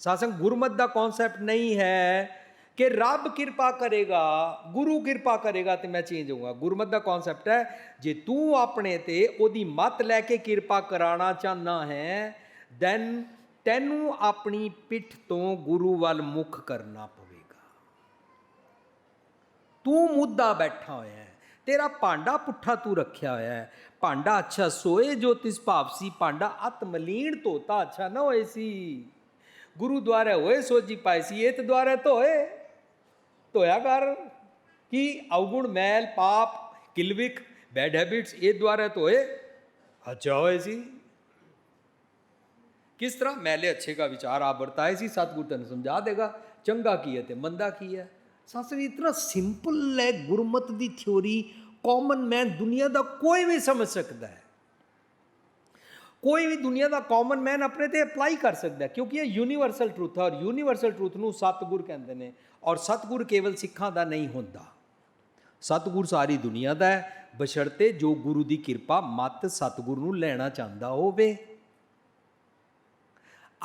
Speaker 1: ਸਾਸੰਗ, ਗੁਰਮਤ ਦਾ ਕਨਸੈਪਟ ਨਹੀਂ ਹੈ ਕਿ ਰੱਬ ਕਿਰਪਾ ਕਰੇਗਾ, ਗੁਰੂ ਕਿਰਪਾ ਕਰੇਗਾ ਤੇ ਮੈਂ ਚੇਂਜ ਹੋਊਗਾ। ਗੁਰਮਤ ਦਾ ਕਨਸੈਪਟ ਹੈ, ਜੇ ਤੂੰ ਆਪਣੇ ਤੇ ਉਹਦੀ ਮੱਤ ਲੈ ਕੇ ਕਿਰਪਾ ਕਰਾਉਣਾ ਚਾਹੁੰਦਾ ਹੈ ਦੈਨ ਤੈਨੂੰ ਆਪਣੀ ਪਿੱਠ ਤੋਂ ਗੁਰੂ ਵੱਲ ਮੁਖ ਕਰਨਾ ਪਵੇਗਾ। ਤੂੰ ਮੁੱਦਾ ਬੈਠਾ ਹੋਇਆ ਤੇਰਾ ਭਾਂਡਾ ਪੁੱਠਾ ਤੂੰ ਰੱਖਿਆ ਹੋਇਆ ਹੈ। ਭਾਂਡਾ ਅੱਛਾ ਸੋਏ ਜੋ ਤਿਸ ਭਾਵਸੀ ਭਾਂਡਾ ਅਤ ਮਲੀਣ ਧੋਤਾ ਅੱਛਾ ਨਾ ਹੋਏ ਸੀ। ਗੁਰੂ ਦੁਆਰਾ ਹੋਏ ਸੋਜੀ ਪਾਈ ਸੀ, ਇਹ ਤੇ ਦੁਆਰਾ ਧੋਏ। ਧੋਇਆ ਕਰ। ਕੀ ਅਵਗੁਣ ਮੈਲ, ਪਾਪ ਕਿਲਵਿਕ ਬੈਡ ਹੈਬਿਟਸ ਇਹ ਦੁਆਰਾ ਧੋਏ। ਅੱਛਾ ਹੋਏ ਸੀ। ਕਿਸ ਤਰ੍ਹਾਂ? ਮੈਲੇ ਅੱਛੇ ਦਾ ਵਿਚਾਰ ਆ ਵਰਤਾਏ ਸੀ, ਸਤਿਗੁਰ ਤੈਨੂੰ ਸਮਝਾ ਦੇਗਾ। ਚੰਗਾ ਕੀ ਹੈ ਤੇ ਮੰਦਾ ਕੀ ਹੈ? ਸਾਸਰ ਇਤਨਾ ਸਿੰਪਲ ਹੈ, ਗੁਰਮਤ ਦੀ ਥਿਉਰੀ ਕਾਮਨ ਮੈਨ ਦੁਨੀਆ ਦਾ ਕੋਈ ਵੀ ਸਮਝ ਸਕਦਾ ਹੈ। ਕੋਈ ਵੀ ਦੁਨੀਆ ਦਾ ਕਾਮਨ ਮੈਨ ਆਪਣੇ ਤੇ ਅਪਲਾਈ ਕਰ ਸਕਦਾ ਕਿਉਂਕਿ ਇਹ ਯੂਨੀਵਰਸਲ ਟਰੂਥ ਹੈ ਔਰ ਯੂਨੀਵਰਸਲ ਟਰੂਥ ਨੂੰ ਸਤਿਗੁਰ ਕਹਿੰਦੇ ਨੇ ਔਰ ਸਤਿਗੁਰ ਕੇਵਲ ਸਿੱਖਾਂ ਦਾ ਨਹੀਂ ਹੁੰਦਾ। ਸਤਿਗੁਰ ਸਾਰੀ ਦੁਨੀਆ ਦਾ ਹੈ, ਬਸ਼ਰਤੇ ਜੋ ਗੁਰੂ ਦੀ ਕਿਰਪਾ ਮਤ ਸਤਿਗੁਰ ਨੂੰ ਲੈਣਾ ਚਾਹੁੰਦਾ ਹੋਵੇ।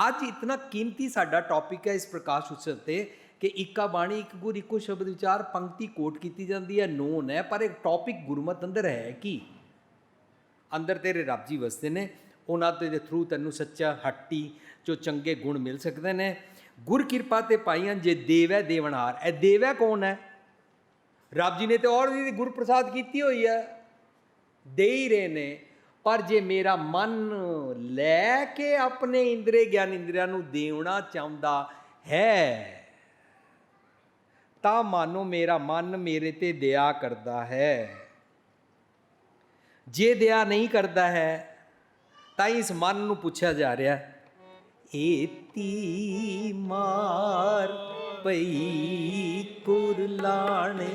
Speaker 1: ਅੱਜ ਇਤਨਾ ਕੀਮਤੀ ਸਾਡਾ ਟੌਪਿਕ ਹੈ ਇਸ ਪ੍ਰਕਾਸ਼ ਉਤਸਵ ਤੇ ਕਿ ਇੱਕਾ ਬਾਣੀ ਇੱਕ ਗੁਰ ਇੱਕੋ ਸ਼ਬਦ ਵਿਚਾਰ ਪੰਕਤੀ ਕੋਟ ਕੀਤੀ ਜਾਂਦੀ ਹੈ, ਨੋਨ ਹੈ, ਪਰ ਇੱਕ ਟੌਪਿਕ ਗੁਰਮਤ ਅੰਦਰ ਹੈ ਕੀ? ਅੰਦਰ ਤੇਰੇ ਰੱਬ ਜੀ ਵਸਦੇ ਨੇ, ਉਹਨਾਂ ਦੇ ਥਰੂ ਤੈਨੂੰ ਸੱਚਾ ਹੱਟੀ ਜੋ ਚੰਗੇ ਗੁਣ ਮਿਲ ਸਕਦੇ ਨੇ। ਗੁਰ ਕਿਰਪਾ ਤੇ ਪਾਈਆਂ ਜੇ ਦੇਵੈ ਹੈ ਦੇਵਨਹਾਰ ਇਹ ਦੇਵੈ ਕੌਣ ਹੈ? ਰੱਬ ਜੀ ਨੇ ਤੇ ਔਰ ਵੀ ਗੁਰ ਪ੍ਰਸਾਦ ਕੀਤੀ ਹੋਈ ਹੈ, ਦੇ ਹੀ ਰਹੇ ਨੇ। ਪਰ ਜੇ ਮੇਰਾ ਮਨ ਲੈ ਕੇ ਆਪਣੇ ਇੰਦਰੇ, ਗਿਆਨ ਇੰਦਰੀਆਂ ਨੂੰ ਦੇਉਣਾ ਚਾਹੁੰਦਾ ਹੈ ਤਾਂ ਮਾਨੋ ਮੇਰਾ ਮਨ ਮੇਰੇ ਤੇ ਦਇਆ ਕਰਦਾ ਹੈ। ਜੇ ਦਇਆ ਨਹੀਂ ਕਰਦਾ ਹੈ, ਤਾਂ ਇਸ ਮਨ ਨੂੰ ਪੁੱਛਿਆ ਜਾ ਰਿਹਾ ਏਤੀ ਮਾਰ ਪਈ ਕੁਰਲਾਣੇ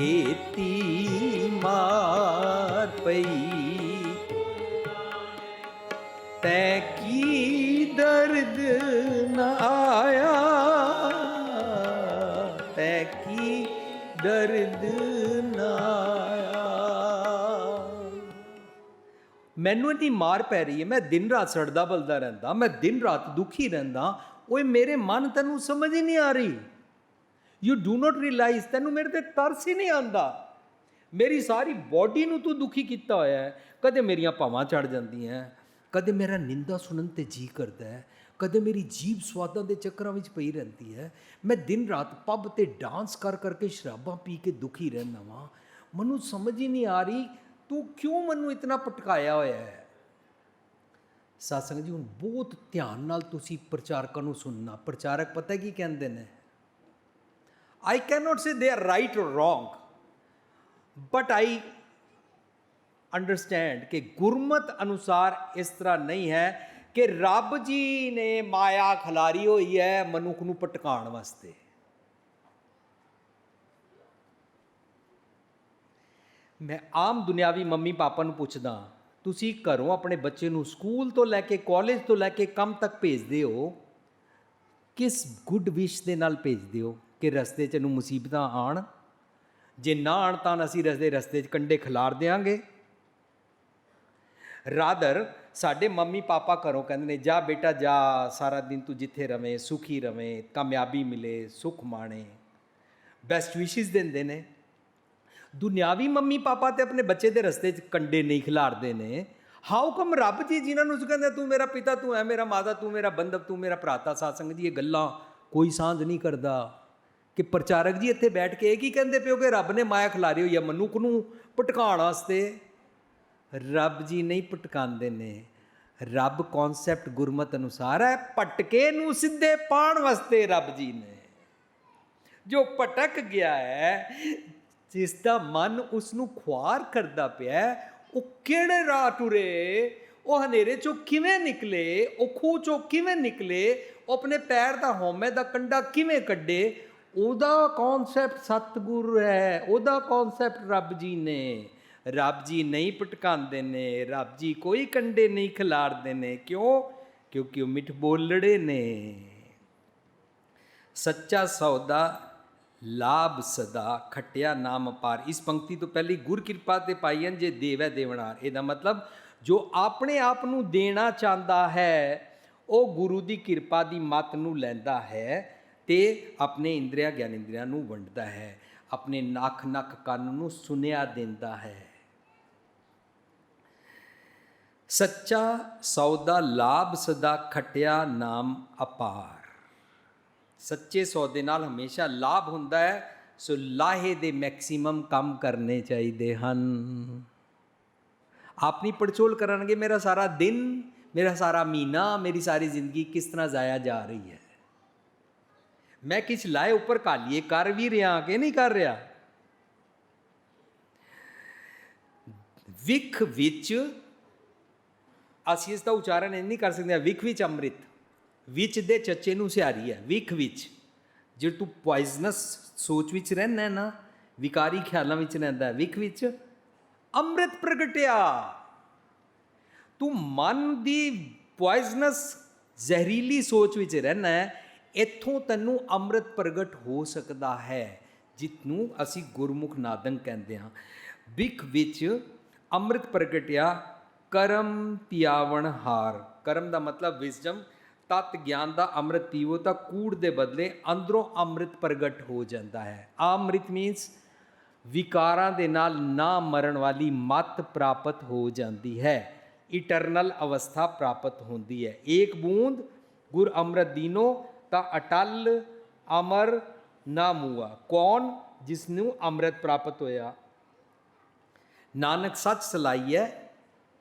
Speaker 1: ਏਤੀ ਮਾਰ ਪਈ। ਤੈ ਕੀ ਦਰਦ ਨਾ ਆਇਆ ਦਰਦ ਨ ਮੈਨੂੰ ਇਹਦੀ ਮਾਰ ਪੈ ਰਹੀ ਹੈ, ਮੈਂ ਦਿਨ ਰਾਤ ਸੜਦਾ ਬਲਦਾ ਰਹਿੰਦਾ, ਮੈਂ ਦਿਨ ਰਾਤ ਦੁਖੀ ਰਹਿੰਦਾ, ਓਏ ਮੇਰੇ ਮਨ ਤੈਨੂੰ ਸਮਝ ਹੀ ਨਹੀਂ ਆ ਰਹੀ। ਯੂ ਡੂ ਨਾਟ ਰਿਅਲਾਈਜ਼ ਤੈਨੂੰ ਮੇਰੇ ਤੇ ਤਰਸ ਹੀ ਨਹੀਂ ਆਂਦਾ ਮੇਰੀ ਸਾਰੀ ਬਾਡੀ ਨੂੰ ਤੂੰ ਦੁਖੀ ਕੀਤਾ ਹੋਇਆ ਹੈ, ਕਦੇ ਮੇਰੀਆਂ ਭਾਵਾਂ ਚੜ ਜਾਂਦੀਆਂ ਕਦੇ ਮੇਰਾ ਨਿੰਦਾ ਸੁਣਨ ਤੇ ਜੀ ਕਰਦਾ ਹੈ ਕਦੇ ਮੇਰੀ ਜੀਬ ਸਵਾਦਾਂ ਦੇ ਚੱਕਰਾਂ ਵਿੱਚ ਪਈ ਰਹਿੰਦੀ ਹੈ। ਮੈਂ ਦਿਨ ਰਾਤ ਪੱਬ ਤੇ ਡਾਂਸ ਕਰ ਕਰਕੇ ਸ਼ਰਾਬਾਂ ਪੀ ਕੇ ਦੁਖੀ ਰਹਿੰਦਾ ਵਾਂ। ਮੈਨੂੰ ਸਮਝ ਹੀ ਨਹੀਂ ਆ ਰਹੀ, ਤੂੰ ਕਿਉਂ ਮੈਨੂੰ ਇਤਨਾ ਪਟਕਾਇਆ ਹੋਇਆ ਹੈ? ਸਾਸੰਗ ਜੀ, ਹੁਣ ਬਹੁਤ ਧਿਆਨ ਨਾਲ ਤੁਸੀਂ ਪ੍ਰਚਾਰਕਾਂ ਨੂੰ ਸੁਣਨਾ। ਪ੍ਰਚਾਰਕ ਪਤਾ ਕੀ ਕਹਿੰਦੇ ਨੇ? I can cannot say they are right or wrong but I understand ਕਿ ਗੁਰਮਤ ਅਨੁਸਾਰ ਇਸ ਤਰ੍ਹਾਂ ਨਹੀਂ ਹੈ। ਕਿ ਰੱਬ ਜੀ ਨੇ ਮਾਇਆ ਖਿਲਾਰੀ ਹੋਈ ਹੈ ਮਨੁੱਖ ਨੂੰ ਪਟਕਾਉਣ ਵਾਸਤੇ। ਮੈਂ ਆਮ ਦੁਨਿਆਵੀ ਮੰਮੀ ਪਾਪਾ ਨੂੰ ਪੁੱਛਦਾ ਤੁਸੀਂ ਘਰੋਂ ਆਪਣੇ ਬੱਚੇ ਨੂੰ ਸਕੂਲ ਤੋਂ ਲੈ ਕੇ ਕਾਲਜ ਤੋਂ ਲੈ ਕੇ ਕੰਮ ਤੱਕ ਭੇਜਦੇ ਹੋ? ਕਿਸ ਗੁੱਡ ਵਿਸ਼ ਦੇ ਨਾਲ ਭੇਜਦੇ ਹੋ ਕਿ ਰਸਤੇ 'ਚ ਨੂੰ ਮੁਸੀਬਤਾਂ ਆਣ ਜੇ ਨਾ ਆਣ ਤਾਂ ਅਸੀਂ ਰਸਤੇ ਰਸਤੇ 'ਚ ਕੰਡੇ ਖਿਲਾਰ ਦੇਾਂਗੇ ਰਾਦਰ, ਸਾਡੇ ਮੰਮੀ ਪਾਪਾ ਘਰੋਂ ਕਹਿੰਦੇ ਨੇ, ਜਾ ਬੇਟਾ, ਜਾ, ਸਾਰਾ ਦਿਨ ਤੂੰ ਜਿੱਥੇ ਰਵੇਂ, ਸੁਖੀ ਰਵੇਂ, ਕਾਮਯਾਬੀ ਮਿਲੇ, ਸੁਖ ਮਾਣੇ। ਬੈਸਟ ਵਿਸ਼ੇਸ ਦਿੰਦੇ ਨੇ। ਦੁਨਿਆਵੀ ਮੰਮੀ ਪਾਪਾ ਤੇ ਆਪਣੇ ਬੱਚੇ ਦੇ ਰਸਤੇ 'ਚ ਕੰਡੇ ਨਹੀਂ ਖਿਲਾਰਦੇ ਨੇ। ਹਾਊ ਕਮ ਰੱਬ ਜੀ ਜਿਨ੍ਹਾਂ ਨੂੰ ਕਹਿੰਦੇ ਤੂੰ ਮੇਰਾ ਪਿਤਾ, ਤੂੰ ਹੈ ਮੇਰਾ ਮਾਤਾ, ਤੂੰ ਮੇਰਾ ਬੰਧਵ, ਤੂੰ ਮੇਰਾ ਭਰਾਤਾ ਸਾਸੰਗ ਜੀ, ਇਹ ਗੱਲਾਂ ਕੋਈ ਸਾਂਝ ਨਹੀਂ ਕਰਦਾ। ਕਿ ਪ੍ਰਚਾਰਕ ਜੀ ਇੱਥੇ ਬੈਠ ਕੇ ਇਹ ਕੀ ਕਹਿੰਦੇ ਪਿਓ ਕਿ ਰੱਬ ਨੇ ਮਾਇਆ ਖਿਲਾਰੀ ਹੋਈ ਹੈ ਮਨੁੱਖ ਨੂੰ ਭਟਕਾਉਣ ਵਾਸਤੇ। ਰੱਬ ਜੀ ਨਹੀਂ ਭਟਕਾਉਂਦੇ ਨੇ। ਰੱਬ ਕਨਸੈਪਟ ਗੁਰਮਤ ਅਨੁਸਾਰ ਹੈ ਪਟਕੇ ਨੂੰ ਸਿੱਧੇ ਪਾਣ ਵਾਸਤੇ ਰੱਬ ਜੀ ਨੇ। ਜੋ ਭਟਕ ਗਿਆ ਹੈ, ਜਿਸ ਦਾ ਮਨ ਉਸ ਨੂੰ ਖੁਆਰ ਕਰਦਾ ਪਿਆ ਉਹ ਕਿਹੜੇ ਰਾਹ ਟੁਰੇ? ਉਹ ਹਨੇਰੇ ਚੋਂ ਕਿਵੇਂ ਨਿਕਲੇ? ਉਹ ਖੂਹ ਚੋਂ ਕਿਵੇਂ ਨਿਕਲੇ? ਉਹ ਆਪਣੇ ਪੈਰ ਦਾ ਹਉਮੈ ਦਾ ਕੰਡਾ ਕਿਵੇਂ ਕੱਢੇ? ਉਹਦਾ ਕਨਸੈਪਟ ਸਤਿਗੁਰ ਹੈ, ਉਹਦਾ ਕਨਸੈਪਟ ਰੱਬ ਜੀ ਨੇ। ਰੱਬ ਜੀ ਨਹੀਂ ਪਟਕਾਉਂਦੇ ਨੇ, ਰੱਬ ਜੀ ਕੋਈ ਕੰਡੇ ਨਹੀਂ ਖਿਲਾਰਦੇ ਨੇ। ਕਿਉਂ? ਕਿਉਂਕਿ ਉਹ ਮਿੱਠ ਬੋਲੜੇ ਨੇ। ਸੱਚਾ ਸੌਦਾ, ਲਾਭ ਸਦਾ, ਖਟਿਆ ਨਾਮ ਪਾਰ ਇਸ ਪੰਕਤੀ ਤੋਂ ਪਹਿਲੀ ਗੁਰ ਕਿਰਪਾ ਤੇ ਪਾਈਆਂ ਜੇ ਦੇਵੈ ਦੇਵਨਾਰ। ਇਹਦਾ ਮਤਲਬ ਜੋ ਆਪਣੇ ਆਪ ਨੂੰ ਦੇਣਾ ਚਾਹੁੰਦਾ ਹੈ, ਉਹ ਗੁਰੂ ਦੀ ਕਿਰਪਾ ਦੀ ਮੱਤ ਨੂੰ ਲੈਂਦਾ ਹੈ ਤੇ ਆਪਣੇ ਇੰਦਰੀਆ ਗਿਆਨ ਇੰਦਰੀਆਂ ਨੂੰ ਵੰਡਦਾ ਹੈ। ਆਪਣੇ ਨੱਕ ਨੱਕ ਕੰਨ ਨੂੰ ਸੁਨਿਆ ਦਿੰਦਾ ਹੈ। ਸੱਚਾ ਸੌਦਾ ਲਾਭ ਸਦਾ ਖਟਿਆ ਨਾਮ ਅਪਾਰ। ਸੱਚੇ ਸੌਦੇ ਨਾਲ ਹਮੇਸ਼ਾ ਲਾਭ ਹੁੰਦਾ ਹੈ, ਸੋ ਲਾਹੇ ਦੇ ਮੈਕਸਿਮਮ ਕੰਮ ਕਰਨੇ ਚਾਹੀਦੇ ਹਨ। ਆਪਣੀ ਪੜਚੋਲ ਕਰਨਗੇ, ਮੇਰਾ ਸਾਰਾ ਦਿਨ, ਮੇਰਾ ਸਾਰਾ ਮਹੀਨਾ, ਮੇਰੀ ਸਾਰੀ ਜ਼ਿੰਦਗੀ ਕਿਸ ਤਰ੍ਹਾਂ ਜ਼ਾਇਆ ਜਾ ਰਹੀ ਹੈ? ਮੈਂ ਕਿਛ ਲਾਏ ਉੱਪਰ ਕਾਲੀਏ ਕਰ ਵੀ ਰਿਹਾ ਕਿ ਨਹੀਂ ਕਰ ਰਿਹਾ? ਵਿਖ ਵਿੱਚ ਅਸੀਂ ਇਸ ਦਾ ਉਚਾਰਨ ਇਹ ਨਹੀਂ ਕਰ ਸਕਦੇ ਵਿਖ ਵਿੱਚ ਅੰਮ੍ਰਿਤ, ਵਿੱਚ ਦੇ ਚੱਚੇ ਨੂੰ ਸਿਹਾਰੀ ਹੈ। ਵਿਖ ਵਿੱਚ, ਜੇ ਤੂੰ ਪੋਇਜ਼ਨਸ ਸੋਚ ਵਿੱਚ ਰਹਿਣਾ ਨਾ, ਵਿਕਾਰੀ ਖਿਆਲਾਂ ਵਿੱਚ ਰਹਿੰਦਾ ਵਿਖ ਵਿੱਚ, ਅੰਮ੍ਰਿਤ ਪ੍ਰਗਟਿਆ। ਤੂੰ ਮਨ ਦੀ ਪੋਇਜ਼ਨਸ ਜ਼ਹਿਰੀਲੀ ਸੋਚ ਵਿੱਚ ਰਹਿਣਾ ਹੈ, ਇੱਥੋਂ ਤੈਨੂੰ ਅੰਮ੍ਰਿਤ ਪ੍ਰਗਟ ਹੋ ਸਕਦਾ ਹੈ, ਜਿਤਨੂੰ ਅਸੀਂ ਗੁਰਮੁਖ ਨਾਦੰ ਕਹਿੰਦੇ ਹਾਂ। ਵਿਖ ਵਿੱਚ ਅੰਮ੍ਰਿਤ ਪ੍ਰਗਟਿਆ ਕਰਮ ਪਿਆਵਣ ਹਾਰ। ਕਰਮ ਦਾ ਮਤਲਬ ਵਿਜ਼ਡਮ ਤਤ ਗਿਆਨ ਦਾ ਅੰਮ੍ਰਿਤ ਪੀਵੋ ਤਾਂ ਕੂੜ ਦੇ ਬਦਲੇ ਅੰਦਰੋਂ ਅੰਮ੍ਰਿਤ ਪ੍ਰਗਟ ਹੋ ਜਾਂਦਾ ਹੈ। ਅੰਮ੍ਰਿਤ ਮੀਨਸ ਵਿਕਾਰਾਂ ਦੇ ਨਾਲ ਨਾ ਮਰਨ ਵਾਲੀ ਮਤ ਪ੍ਰਾਪਤ ਹੋ ਜਾਂਦੀ ਹੈ। ਇਟਰਨਲ ਅਵਸਥਾ ਪ੍ਰਾਪਤ ਹੁੰਦੀ ਹੈ। ਏਕ ਬੂੰਦ, ਗੁਰ ਅੰਮ੍ਰਿਤ ਦੀਨੋ ਤਾਂ ਅਟਲ, ਅਮਰ, ਨਾ ਮੂਆ। ਕੌਣ? ਜਿਸ ਨੂੰ ਅੰਮ੍ਰਿਤ ਪ੍ਰਾਪਤ ਹੋਇਆ। ਨਾਨਕ ਸੱਚ ਸਲਾਈ ਹੈ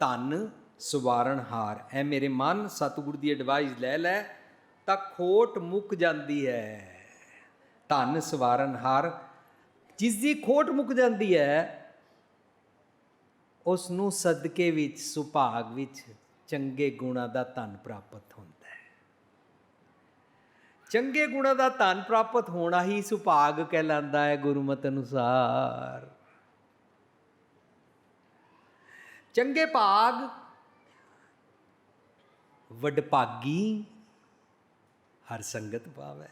Speaker 1: ਧਨ ਸਵਾਰਨ ਹਾਰ। ਐ ਮੇਰੇ ਮਨ ਸਤਿਗੁਰ ਦੀ ਐਡਵਾਈਸ ਲੈ ਲੈ, ਤਾਂ ਖੋਟ ਮੁੱਕ ਜਾਂਦੀ ਹੈ ਧਨ ਸਵਾਰਨ ਹਾਰ। ਜਿਸ ਦੀ ਖੋਟ ਮੁੱਕ ਜਾਂਦੀ ਹੈ ਉਸ ਨੂੰ ਸਦਕੇ ਵਿੱਚ, ਸੁਭਾਗ ਵਿੱਚ ਚੰਗੇ ਗੁਣਾ ਦਾ ਧਨ ਪ੍ਰਾਪਤ ਹੁੰਦਾ ਹੈ ਚੰਗੇ ਗੁਣਾ ਦਾ ਧਨ ਪ੍ਰਾਪਤ ਹੋਣਾ ਹੀ ਸੁਭਾਗ ਕਹਿਲਾਂਦਾ ਹੈ ਗੁਰਮਤ ਅਨੁਸਾਰ। ਚੰਗੇ ਭਾਗ। ਵਡਭਾਗੀ ਹਰ ਸੰਗਤ ਪਾਵੈ।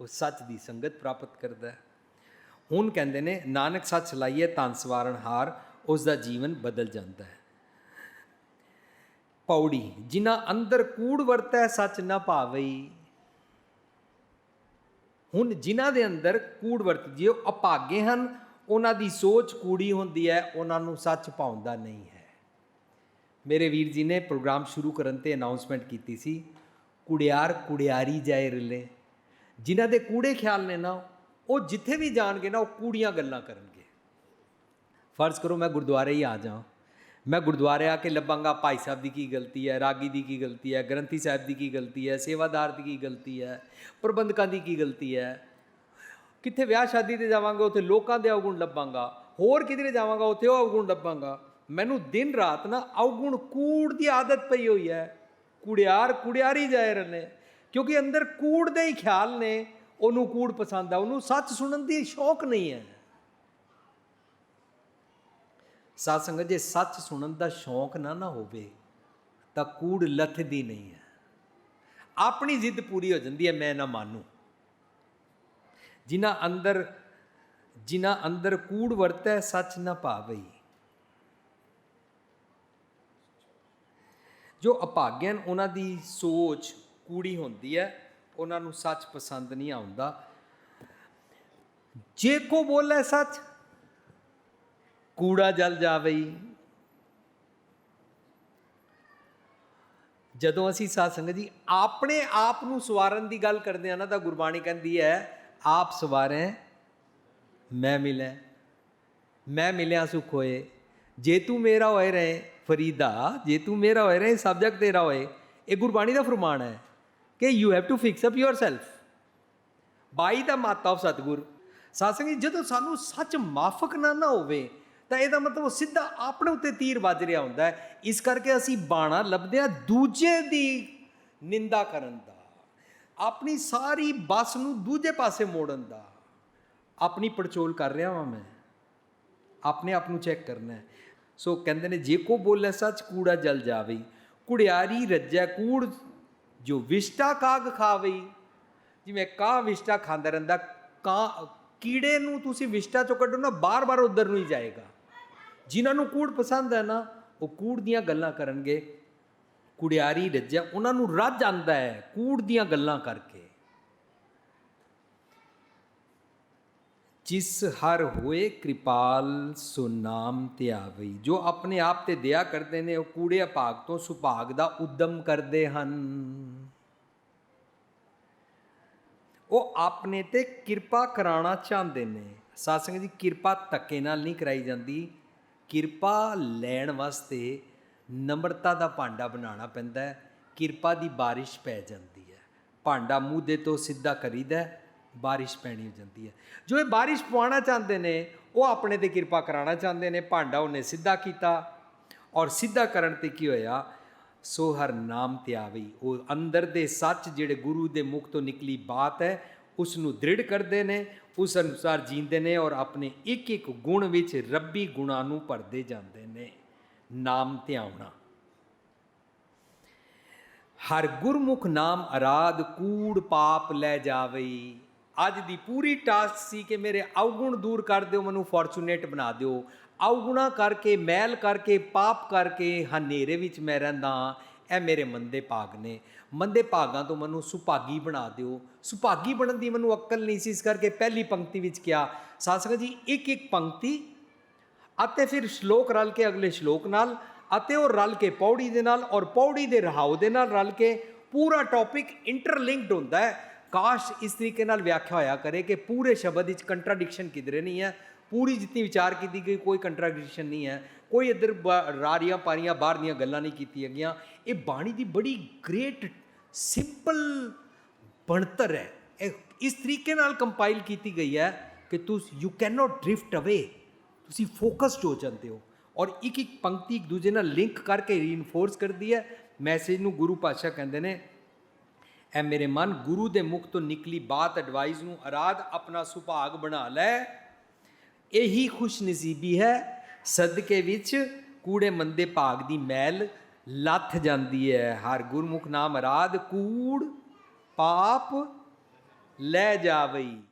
Speaker 1: ਉਹ ਸੱਚ ਦੀ ਸੰਗਤ ਪ੍ਰਾਪਤ ਕਰਦਾ ਹੈ। ਹੁਣ ਕਹਿੰਦੇ ਨੇ, ਨਾਨਕ ਸੱਚ ਲਾਈਏ ਤਨ ਸਵਾਰਨ ਹਾਰ ਉਸ ਦਾ ਜੀਵਨ ਬਦਲ ਜਾਂਦਾ ਹੈ। ਪੌੜੀ, ਜਿਨ੍ਹਾਂ ਅੰਦਰ ਕੂੜ ਵਰਤੈ, ਸੱਚ ਨਾ ਭਾਵਈ ਹੁਣ ਜਿਨ੍ਹਾਂ ਦੇ ਅੰਦਰ ਕੂੜ ਵਰਤਦੀ ਹੈ, ਉਹ ਅਪਾਗੇ ਹਨ। ਉਹਨਾਂ ਦੀ ਸੋਚ ਕੂੜੀ ਹੁੰਦੀ ਹੈ, ਉਹਨਾਂ ਨੂੰ ਸੱਚ ਪਾਉਂਦਾ ਨਹੀਂ ਹੈ। ਮੇਰੇ ਵੀਰ ਜੀ ਨੇ ਪ੍ਰੋਗਰਾਮ ਸ਼ੁਰੂ ਕਰਨ ਤੇ ਅਨਾਉਂਸਮੈਂਟ ਕੀਤੀ ਸੀ, ਕੁੜਿਆਰ ਕੁੜਿਆਰੀ ਜਾਏ ਰਿਲੇ। ਜਿਨ੍ਹਾਂ ਦੇ ਕੂੜੇ ਖਿਆਲ ਨੇ ਨਾ, ਉਹ ਜਿੱਥੇ ਵੀ ਜਾਣਗੇ ਨਾ, ਉਹ ਕੂੜੀਆਂ ਗੱਲਾਂ ਕਰਨਗੇ। ਫਰਜ਼ ਕਰੋ ਮੈਂ ਗੁਰਦੁਆਰੇ ਹੀ ਆ ਜਾਵਾਂ। ਮੈਂ ਗੁਰਦੁਆਰੇ ਆ ਕੇ ਲੱਭਾਂਗਾ ਭਾਈ ਸਾਹਿਬ ਦੀ ਕੀ ਗਲਤੀ ਹੈ, ਰਾਗੀ ਦੀ ਕੀ ਗਲਤੀ ਹੈ, ਗ੍ਰੰਥੀ ਸਾਹਿਬ ਦੀ ਕੀ ਗਲਤੀ ਹੈ, ਸੇਵਾਦਾਰ ਦੀ ਕੀ ਗਲਤੀ ਹੈ, ਪ੍ਰਬੰਧਕਾਂ ਦੀ ਕੀ ਗਲਤੀ ਹੈ। ਕਿੱਥੇ ਵਿਆਹ ਸ਼ਾਦੀ ਤੇ ਜਾਵਾਂਗਾ, ਉੱਥੇ ਲੋਕਾਂ ਦੇ ਅਵਗੁਣ ਲੱਭਾਂਗਾ। ਹੋਰ ਕਿਧਰੇ ਜਾਵਾਂਗਾ, ਉੱਥੇ ਉਹ ਅਵਗੁਣ ਲੱਭਾਂਗਾ। ਮੈਨੂੰ ਦਿਨ ਰਾਤ ਨਾ ਅਵਗੁਣ ਕੂੜ ਦੀ ਆਦਤ ਪਈ ਹੋਈ ਹੈ। ਕੁੜਿਆਰ ਕੁੜਿਆਰੀ ਜਾਏ ਰਹੇ ਕਿਉਂਕਿ ਅੰਦਰ ਕੂੜ ਦੇ ਹੀ ਖਿਆਲ ਨੇ, ਉਹਨੂੰ ਕੂੜ ਪਸੰਦ ਆ, ਉਹਨੂੰ ਸੱਚ ਸੁਣਨ ਦੀ ਸ਼ੌਕ ਨਹੀਂ ਹੈ। ਸਾਧ ਸੰਗਤ, ਜੇ ਸੱਚ ਸੁਣਨ ਦਾ ਸ਼ੌਕ ਨਾ ਨਾ ਹੋਵੇ, ਤਾਂ ਕੂੜ ਲੱਥਦੀ ਨਹੀਂ ਹੈ। ਆਪਣੀ ਜ਼ਿੱਦ ਪੂਰੀ ਹੋ ਜਾਂਦੀ ਹੈ, ਮੈਂ ਨਾ ਮਾਨੂ। ਜਿਨ੍ਹਾਂ ਅੰਦਰ ਜਿਨ੍ਹਾਂ ਅੰਦਰ ਕੂੜ ਵਰਤੈ, ਸੱਚ ਨਾ ਭਾਵਈ ਜੋ ਅਭਾਗਿਆਨ ਉਹਨਾਂ ਦੀ ਸੋਚ ਕੂੜੀ ਹੁੰਦੀ ਹੈ, ਉਹਨਾਂ ਨੂੰ ਸੱਚ ਪਸੰਦ ਨਹੀਂ ਆਉਂਦਾ। ਜੇ ਕੋ ਬੋਲੇ ਸੱਚ, ਕੂੜਾ ਜਲ ਜਾਵਈ ਜਦੋਂ ਅਸੀਂ ਸਾਧ ਸੰਗਤ ਜੀ ਆਪਣੇ ਆਪ ਨੂੰ ਸਵਾਰਨ ਦੀ ਗੱਲ ਕਰਦੇ ਆ ਨਾ, ਤਾਂ ਗੁਰਬਾਣੀ ਕਹਿੰਦੀ ਹੈ, ਆਪ ਸਵਾਰੇ, ਮੈਂ ਮਿਲੇ, ਮੈਂ ਮਿਲਿਆ ਸੁਖ ਹੋਏ। ਜੇ ਤੂੰ ਮੇਰਾ ਹੋਏ ਰਹੇ ਫਰੀਦਾ, ਜੇ ਤੂੰ ਮੇਰਾ ਹੋਏ ਰਹੇ ਸਭ ਤੇਰਾ ਹੋਏ, ਇਹ ਗੁਰਬਾਣੀ ਦਾ ਫਰਮਾਨ ਹੈ ਕਿ you have to fix up yourself by the ਮਾਤਾ ਆਫ ਸਤਗੁਰ। ਸਾਧ ਜਦੋਂ ਸਾਨੂੰ ਸੱਚ ਮਾਫਕ ਨਾ ਨਾ ਹੋਵੇ, ਤਾਂ ਇਹਦਾ ਮਤਲਬ ਉਹ ਸਿੱਧਾ ਆਪਣੇ ਉੱਤੇ ਤੀਰ ਵੱਜ ਰਿਹਾ ਹੁੰਦਾ ਹੈ। ਇਸ ਕਰਕੇ ਅਸੀਂ ਬਾਣਾ ਲੱਭਦੇ ਆ ਦੂਜੇ ਦੀ ਨਿੰਦਾ ਕਰਨ ਦਾ। ਆਪਣੀ ਸਾਰੀ ਬੱਸ ਨੂੰ ਦੂਜੇ ਪਾਸੇ ਮੋੜਨ ਦਾ। ਆਪਣੀ ਪੜਚੋਲ ਕਰ ਰਿਹਾ ਹਾਂ ਮੈਂ। ਆਪਣੇ ਆਪ ਨੂੰ ਚੈੱਕ ਕਰਨਾ ਹੈ। ਸੋ ਕਹਿੰਦੇ ਨੇ, ਜੇ ਕੋ ਬੋਲੇ ਸੱਚ, ਕੂੜਾ ਜਲ ਜਾਵੇ। ਕੁੜਿਆਰੀ ਰੱਜੈ ਕੂੜ, ਜੋ ਵਿਸ਼ਟਾ ਕਾਗ ਖਾਵਈ ਜਿਵੇਂ ਕਾਂ ਵਿਸ਼ਟਾ ਖਾਂਦਾ ਰਹਿੰਦਾ, ਕਾਂ, ਕੀੜੇ ਨੂੰ ਤੁਸੀਂ ਵਿਸ਼ਟਾ ਚੋਂ ਕੱਢੋ ਨਾ, ਬਾਰ-ਬਾਰ ਉਧਰ ਨੂੰ ਹੀ ਜਾਏਗਾ। ਜਿਨ੍ਹਾਂ ਨੂੰ ਕੂੜ ਪਸੰਦ ਹੈ ਨਾ, ਉਹ ਕੂੜ ਦੀਆਂ ਗੱਲਾਂ ਕਰਨਗੇ। ਕੁੜਿਆਰੀ ਰੱਜਿਆ, ਉਹਨਾਂ ਨੂੰ ਰੱਜ ਆਂਦਾ ਹੈ ਕੂੜ ਦੀਆਂ ਗੱਲਾਂ ਕਰਕੇ। ਜਿਸ ਹਰ ਹੋਏ ਕਿਰਪਾਲ ਸੋ ਨਾਮ ਧਿਆਵਈ ਜੋ ਆਪਣੇ ਆਪ ਤੇ ਦਇਆ ਕਰਦੇ ਨੇ, ਉਹ ਕੂੜੇ ਭਾਗ ਤੋਂ ਸੁਭਾਗ ਦਾ ਉਦਮ ਕਰਦੇ ਹਨ। ਉਹ ਆਪਣੇ ਤੇ ਕਿਰਪਾ ਕਰਾਉਣਾ ਚਾਹੁੰਦੇ ਨੇ। ਸਾਧ ਸੰਗਤ ਜੀ, ਕਿਰਪਾ ਧੱਕੇ ਨਾਲ ਨਹੀਂ ਕਰਾਈ ਜਾਂਦੀ। ਕਿਰਪਾ ਲੈਣ ਵਾਸਤੇ ਨਮਰਤਾ ਦਾ ਭਾਂਡਾ ਬਣਾਉਣਾ ਪੈਂਦਾ ਹੈ। ਕਿਰਪਾ ਦੀ ਬਾਰਿਸ਼ ਪੈ ਜਾਂਦੀ ਹੈ। ਭਾਂਡਾ ਮੂੰਹ ਦੇ ਤੋਂ ਸਿੱਧਾ ਕਰੀਦਾ ਬਾਰਿਸ਼ ਪੈਣੀ ਹੋ ਜਾਂਦੀ ਹੈ। ਜੋ ਇਹ ਬਾਰਿਸ਼ ਪਵਾਉਣਾ ਚਾਹੁੰਦੇ ਨੇ, ਉਹ ਆਪਣੇ ਤੇ ਕਿਰਪਾ ਕਰਾਉਣਾ ਚਾਹੁੰਦੇ ਨੇ। ਭਾਂਡਾ ਉਹਨੇ ਸਿੱਧਾ ਕੀਤਾ ਔਰ ਸਿੱਧਾ ਕਰਨ ਤੇ ਕੀ ਹੋਇਆ? ਸੋ ਹਰ ਨਾਮ ਧਿਆਵਈ ਉਹ ਅੰਦਰ ਦੇ ਸੱਚ ਜਿਹੜੇ ਗੁਰੂ ਦੇ ਮੁਖ ਤੋਂ ਨਿਕਲੀ ਬਾਤ ਹੈ ਉਸ ਨੂੰ ਦ੍ਰਿੜ ਕਰਦੇ ਨੇ, ਉਸ ਅਨੁਸਾਰ ਜੀਂਦੇ ਨੇ ਔਰ ਆਪਣੇ ਇੱਕ ਇੱਕ ਗੁਣ ਵਿੱਚ ਰੱਬੀ ਗੁਣਾਂ ਨੂੰ ਭਰਦੇ ਜਾਂਦੇ ਨੇ। ਨਾਮ ਧਿਆਉਣਾ ਹਰ ਗੁਰਮੁਖ ਨਾਮ ਅਰਾਧ ਕੂੜ ਪਾਪ ਲੈ ਜਾਵਈ। ਅੱਜ ਦੀ ਪੂਰੀ ਟਾਸਕ ਸੀ ਕਿ ਮੇਰੇ ਅਵਗੁਣ ਦੂਰ ਕਰ ਦਿਓ, ਮੈਨੂੰ ਫੋਰਚੂਨੇਟ ਬਣਾ ਦਿਓ। ਅਵਗੁਣਾ ਕਰਕੇ, ਮੈਲ ਕਰਕੇ, ਪਾਪ ਕਰਕੇ, ਹਨੇਰੇ ਵਿੱਚ ਮੈਂ ਰਹਿੰਦਾ ਹਾਂ। ਇਹ ਮੇਰੇ ਮੰਦੇ ਭਾਗ ਨੇ। ਮੰਦੇ ਭਾਗਾਂ ਤੋਂ ਮੈਨੂੰ ਸੁਭਾਗੀ ਬਣਾ ਦਿਓ। ਸੁਭਾਗੀ ਬਣਨ ਦੀ ਮੈਨੂੰ ਅਕਲ ਨਹੀਂ ਸੀ, ਇਸ ਕਰਕੇ ਪਹਿਲੀ ਪੰਕਤੀ ਵਿੱਚ ਕਿਹਾ, ਸਾਧ ਜੀ ਇੱਕ ਇੱਕ ਪੰਕਤੀ ਅਤੇ ਫਿਰ ਸ਼ਲੋਕ ਰਲ ਕੇ ਅਗਲੇ ਸ਼ਲੋਕ ਨਾਲ ਅਤੇ ਉਹ ਰਲ ਕੇ ਪੌੜੀ ਦੇ ਨਾਲ ਔਰ ਪੌੜੀ ਦੇ ਰਹਾਉ ਦੇ ਨਾਲ ਰਲ ਕੇ ਪੂਰਾ ਟੌਪਿਕ ਇੰਟਰਲਿੰਕਡ ਹੁੰਦਾ ਹੈ। ਕਾਸ਼ ਇਸ ਤਰੀਕੇ ਨਾਲ ਵਿਆਖਿਆ ਹੋਇਆ ਕਰੇ ਕਿ ਪੂਰੇ ਸ਼ਬਦ ਵਿੱਚ ਕੰਟਰਾਡਿਕਸ਼ਨ ਕਿਧਰੇ ਨਹੀਂ ਹੈ, ਪੂਰੀ ਜਿੰਨੀ ਵਿਚਾਰ ਕੀਤੀ ਗਈ, ਕੋਈ ਕੰਟਰਾਡਿਕਸ਼ਨ ਨਹੀਂ ਹੈ, ਕੋਈ ਇੱਧਰ ਬ- ਰਾਰੀਆਂ ਪਾਰੀਆਂ ਬਾਹਰ ਦੀਆਂ ਗੱਲਾਂ ਨਹੀਂ ਕੀਤੀਆਂ ਗਈਆਂ। ਇਹ ਬਾਣੀ ਦੀ ਬੜੀ ਗ੍ਰੇਟ ਸਿੰਪਲ ਬਣਤਰ ਹੈ। ਇਹ ਇਸ ਤਰੀਕੇ ਨਾਲ ਕੰਪਾਈਲ ਕੀਤੀ ਗਈ ਹੈ ਕਿ ਤੁਸੀਂ ਯੂ ਕੈਨ ਨਾਟ ਡ੍ਰਿਫਟ ਅਵੇ ਤੁਸੀਂ ਫੋਕਸਡ ਹੋ ਜਾਂਦੇ ਹੋ। ਔਰ ਇੱਕ ਇੱਕ ਪੰਕਤੀ ਇੱਕ ਦੂਜੇ ਨਾਲ ਲਿੰਕ ਕਰਕੇ ਰੀਇਨਫੋਰਸ ਕਰਦੀ ਹੈ। ਮੈਸੇਜ ਨੂੰ ਗੁਰੂ ਪਾਤਸ਼ਾਹ ਕਹਿੰਦੇ ਨੇ ਐ ਮੇਰੇ ਮਨ ਗੁਰੂ ਦੇ ਮੁਖ ਤੋਂ ਨਿਕਲੀ ਬਾਤ ਐਡਵਾਈਸ ਨੂੰ ਅਰਾਧ ਆਪਣਾ ਸੁਭਾਗ ਬਣਾ ਲੈ। ਇਹੀ ਖੁਸ਼ ਨਸੀਬੀ ਹੈ, ਸਦਕੇ ਵਿੱਚ ਕੂੜੇ ਮੰਦੇ ਭਾਗ ਦੀ ਮੈਲ ਲੱਥ ਜਾਂਦੀ ਹੈ। ਹਰ ਗੁਰਮੁਖ ਨਾਮ ਅਰਾਧ, ਕੂੜ, ਪਾਪ ਲੈ ਜਾਵਈ।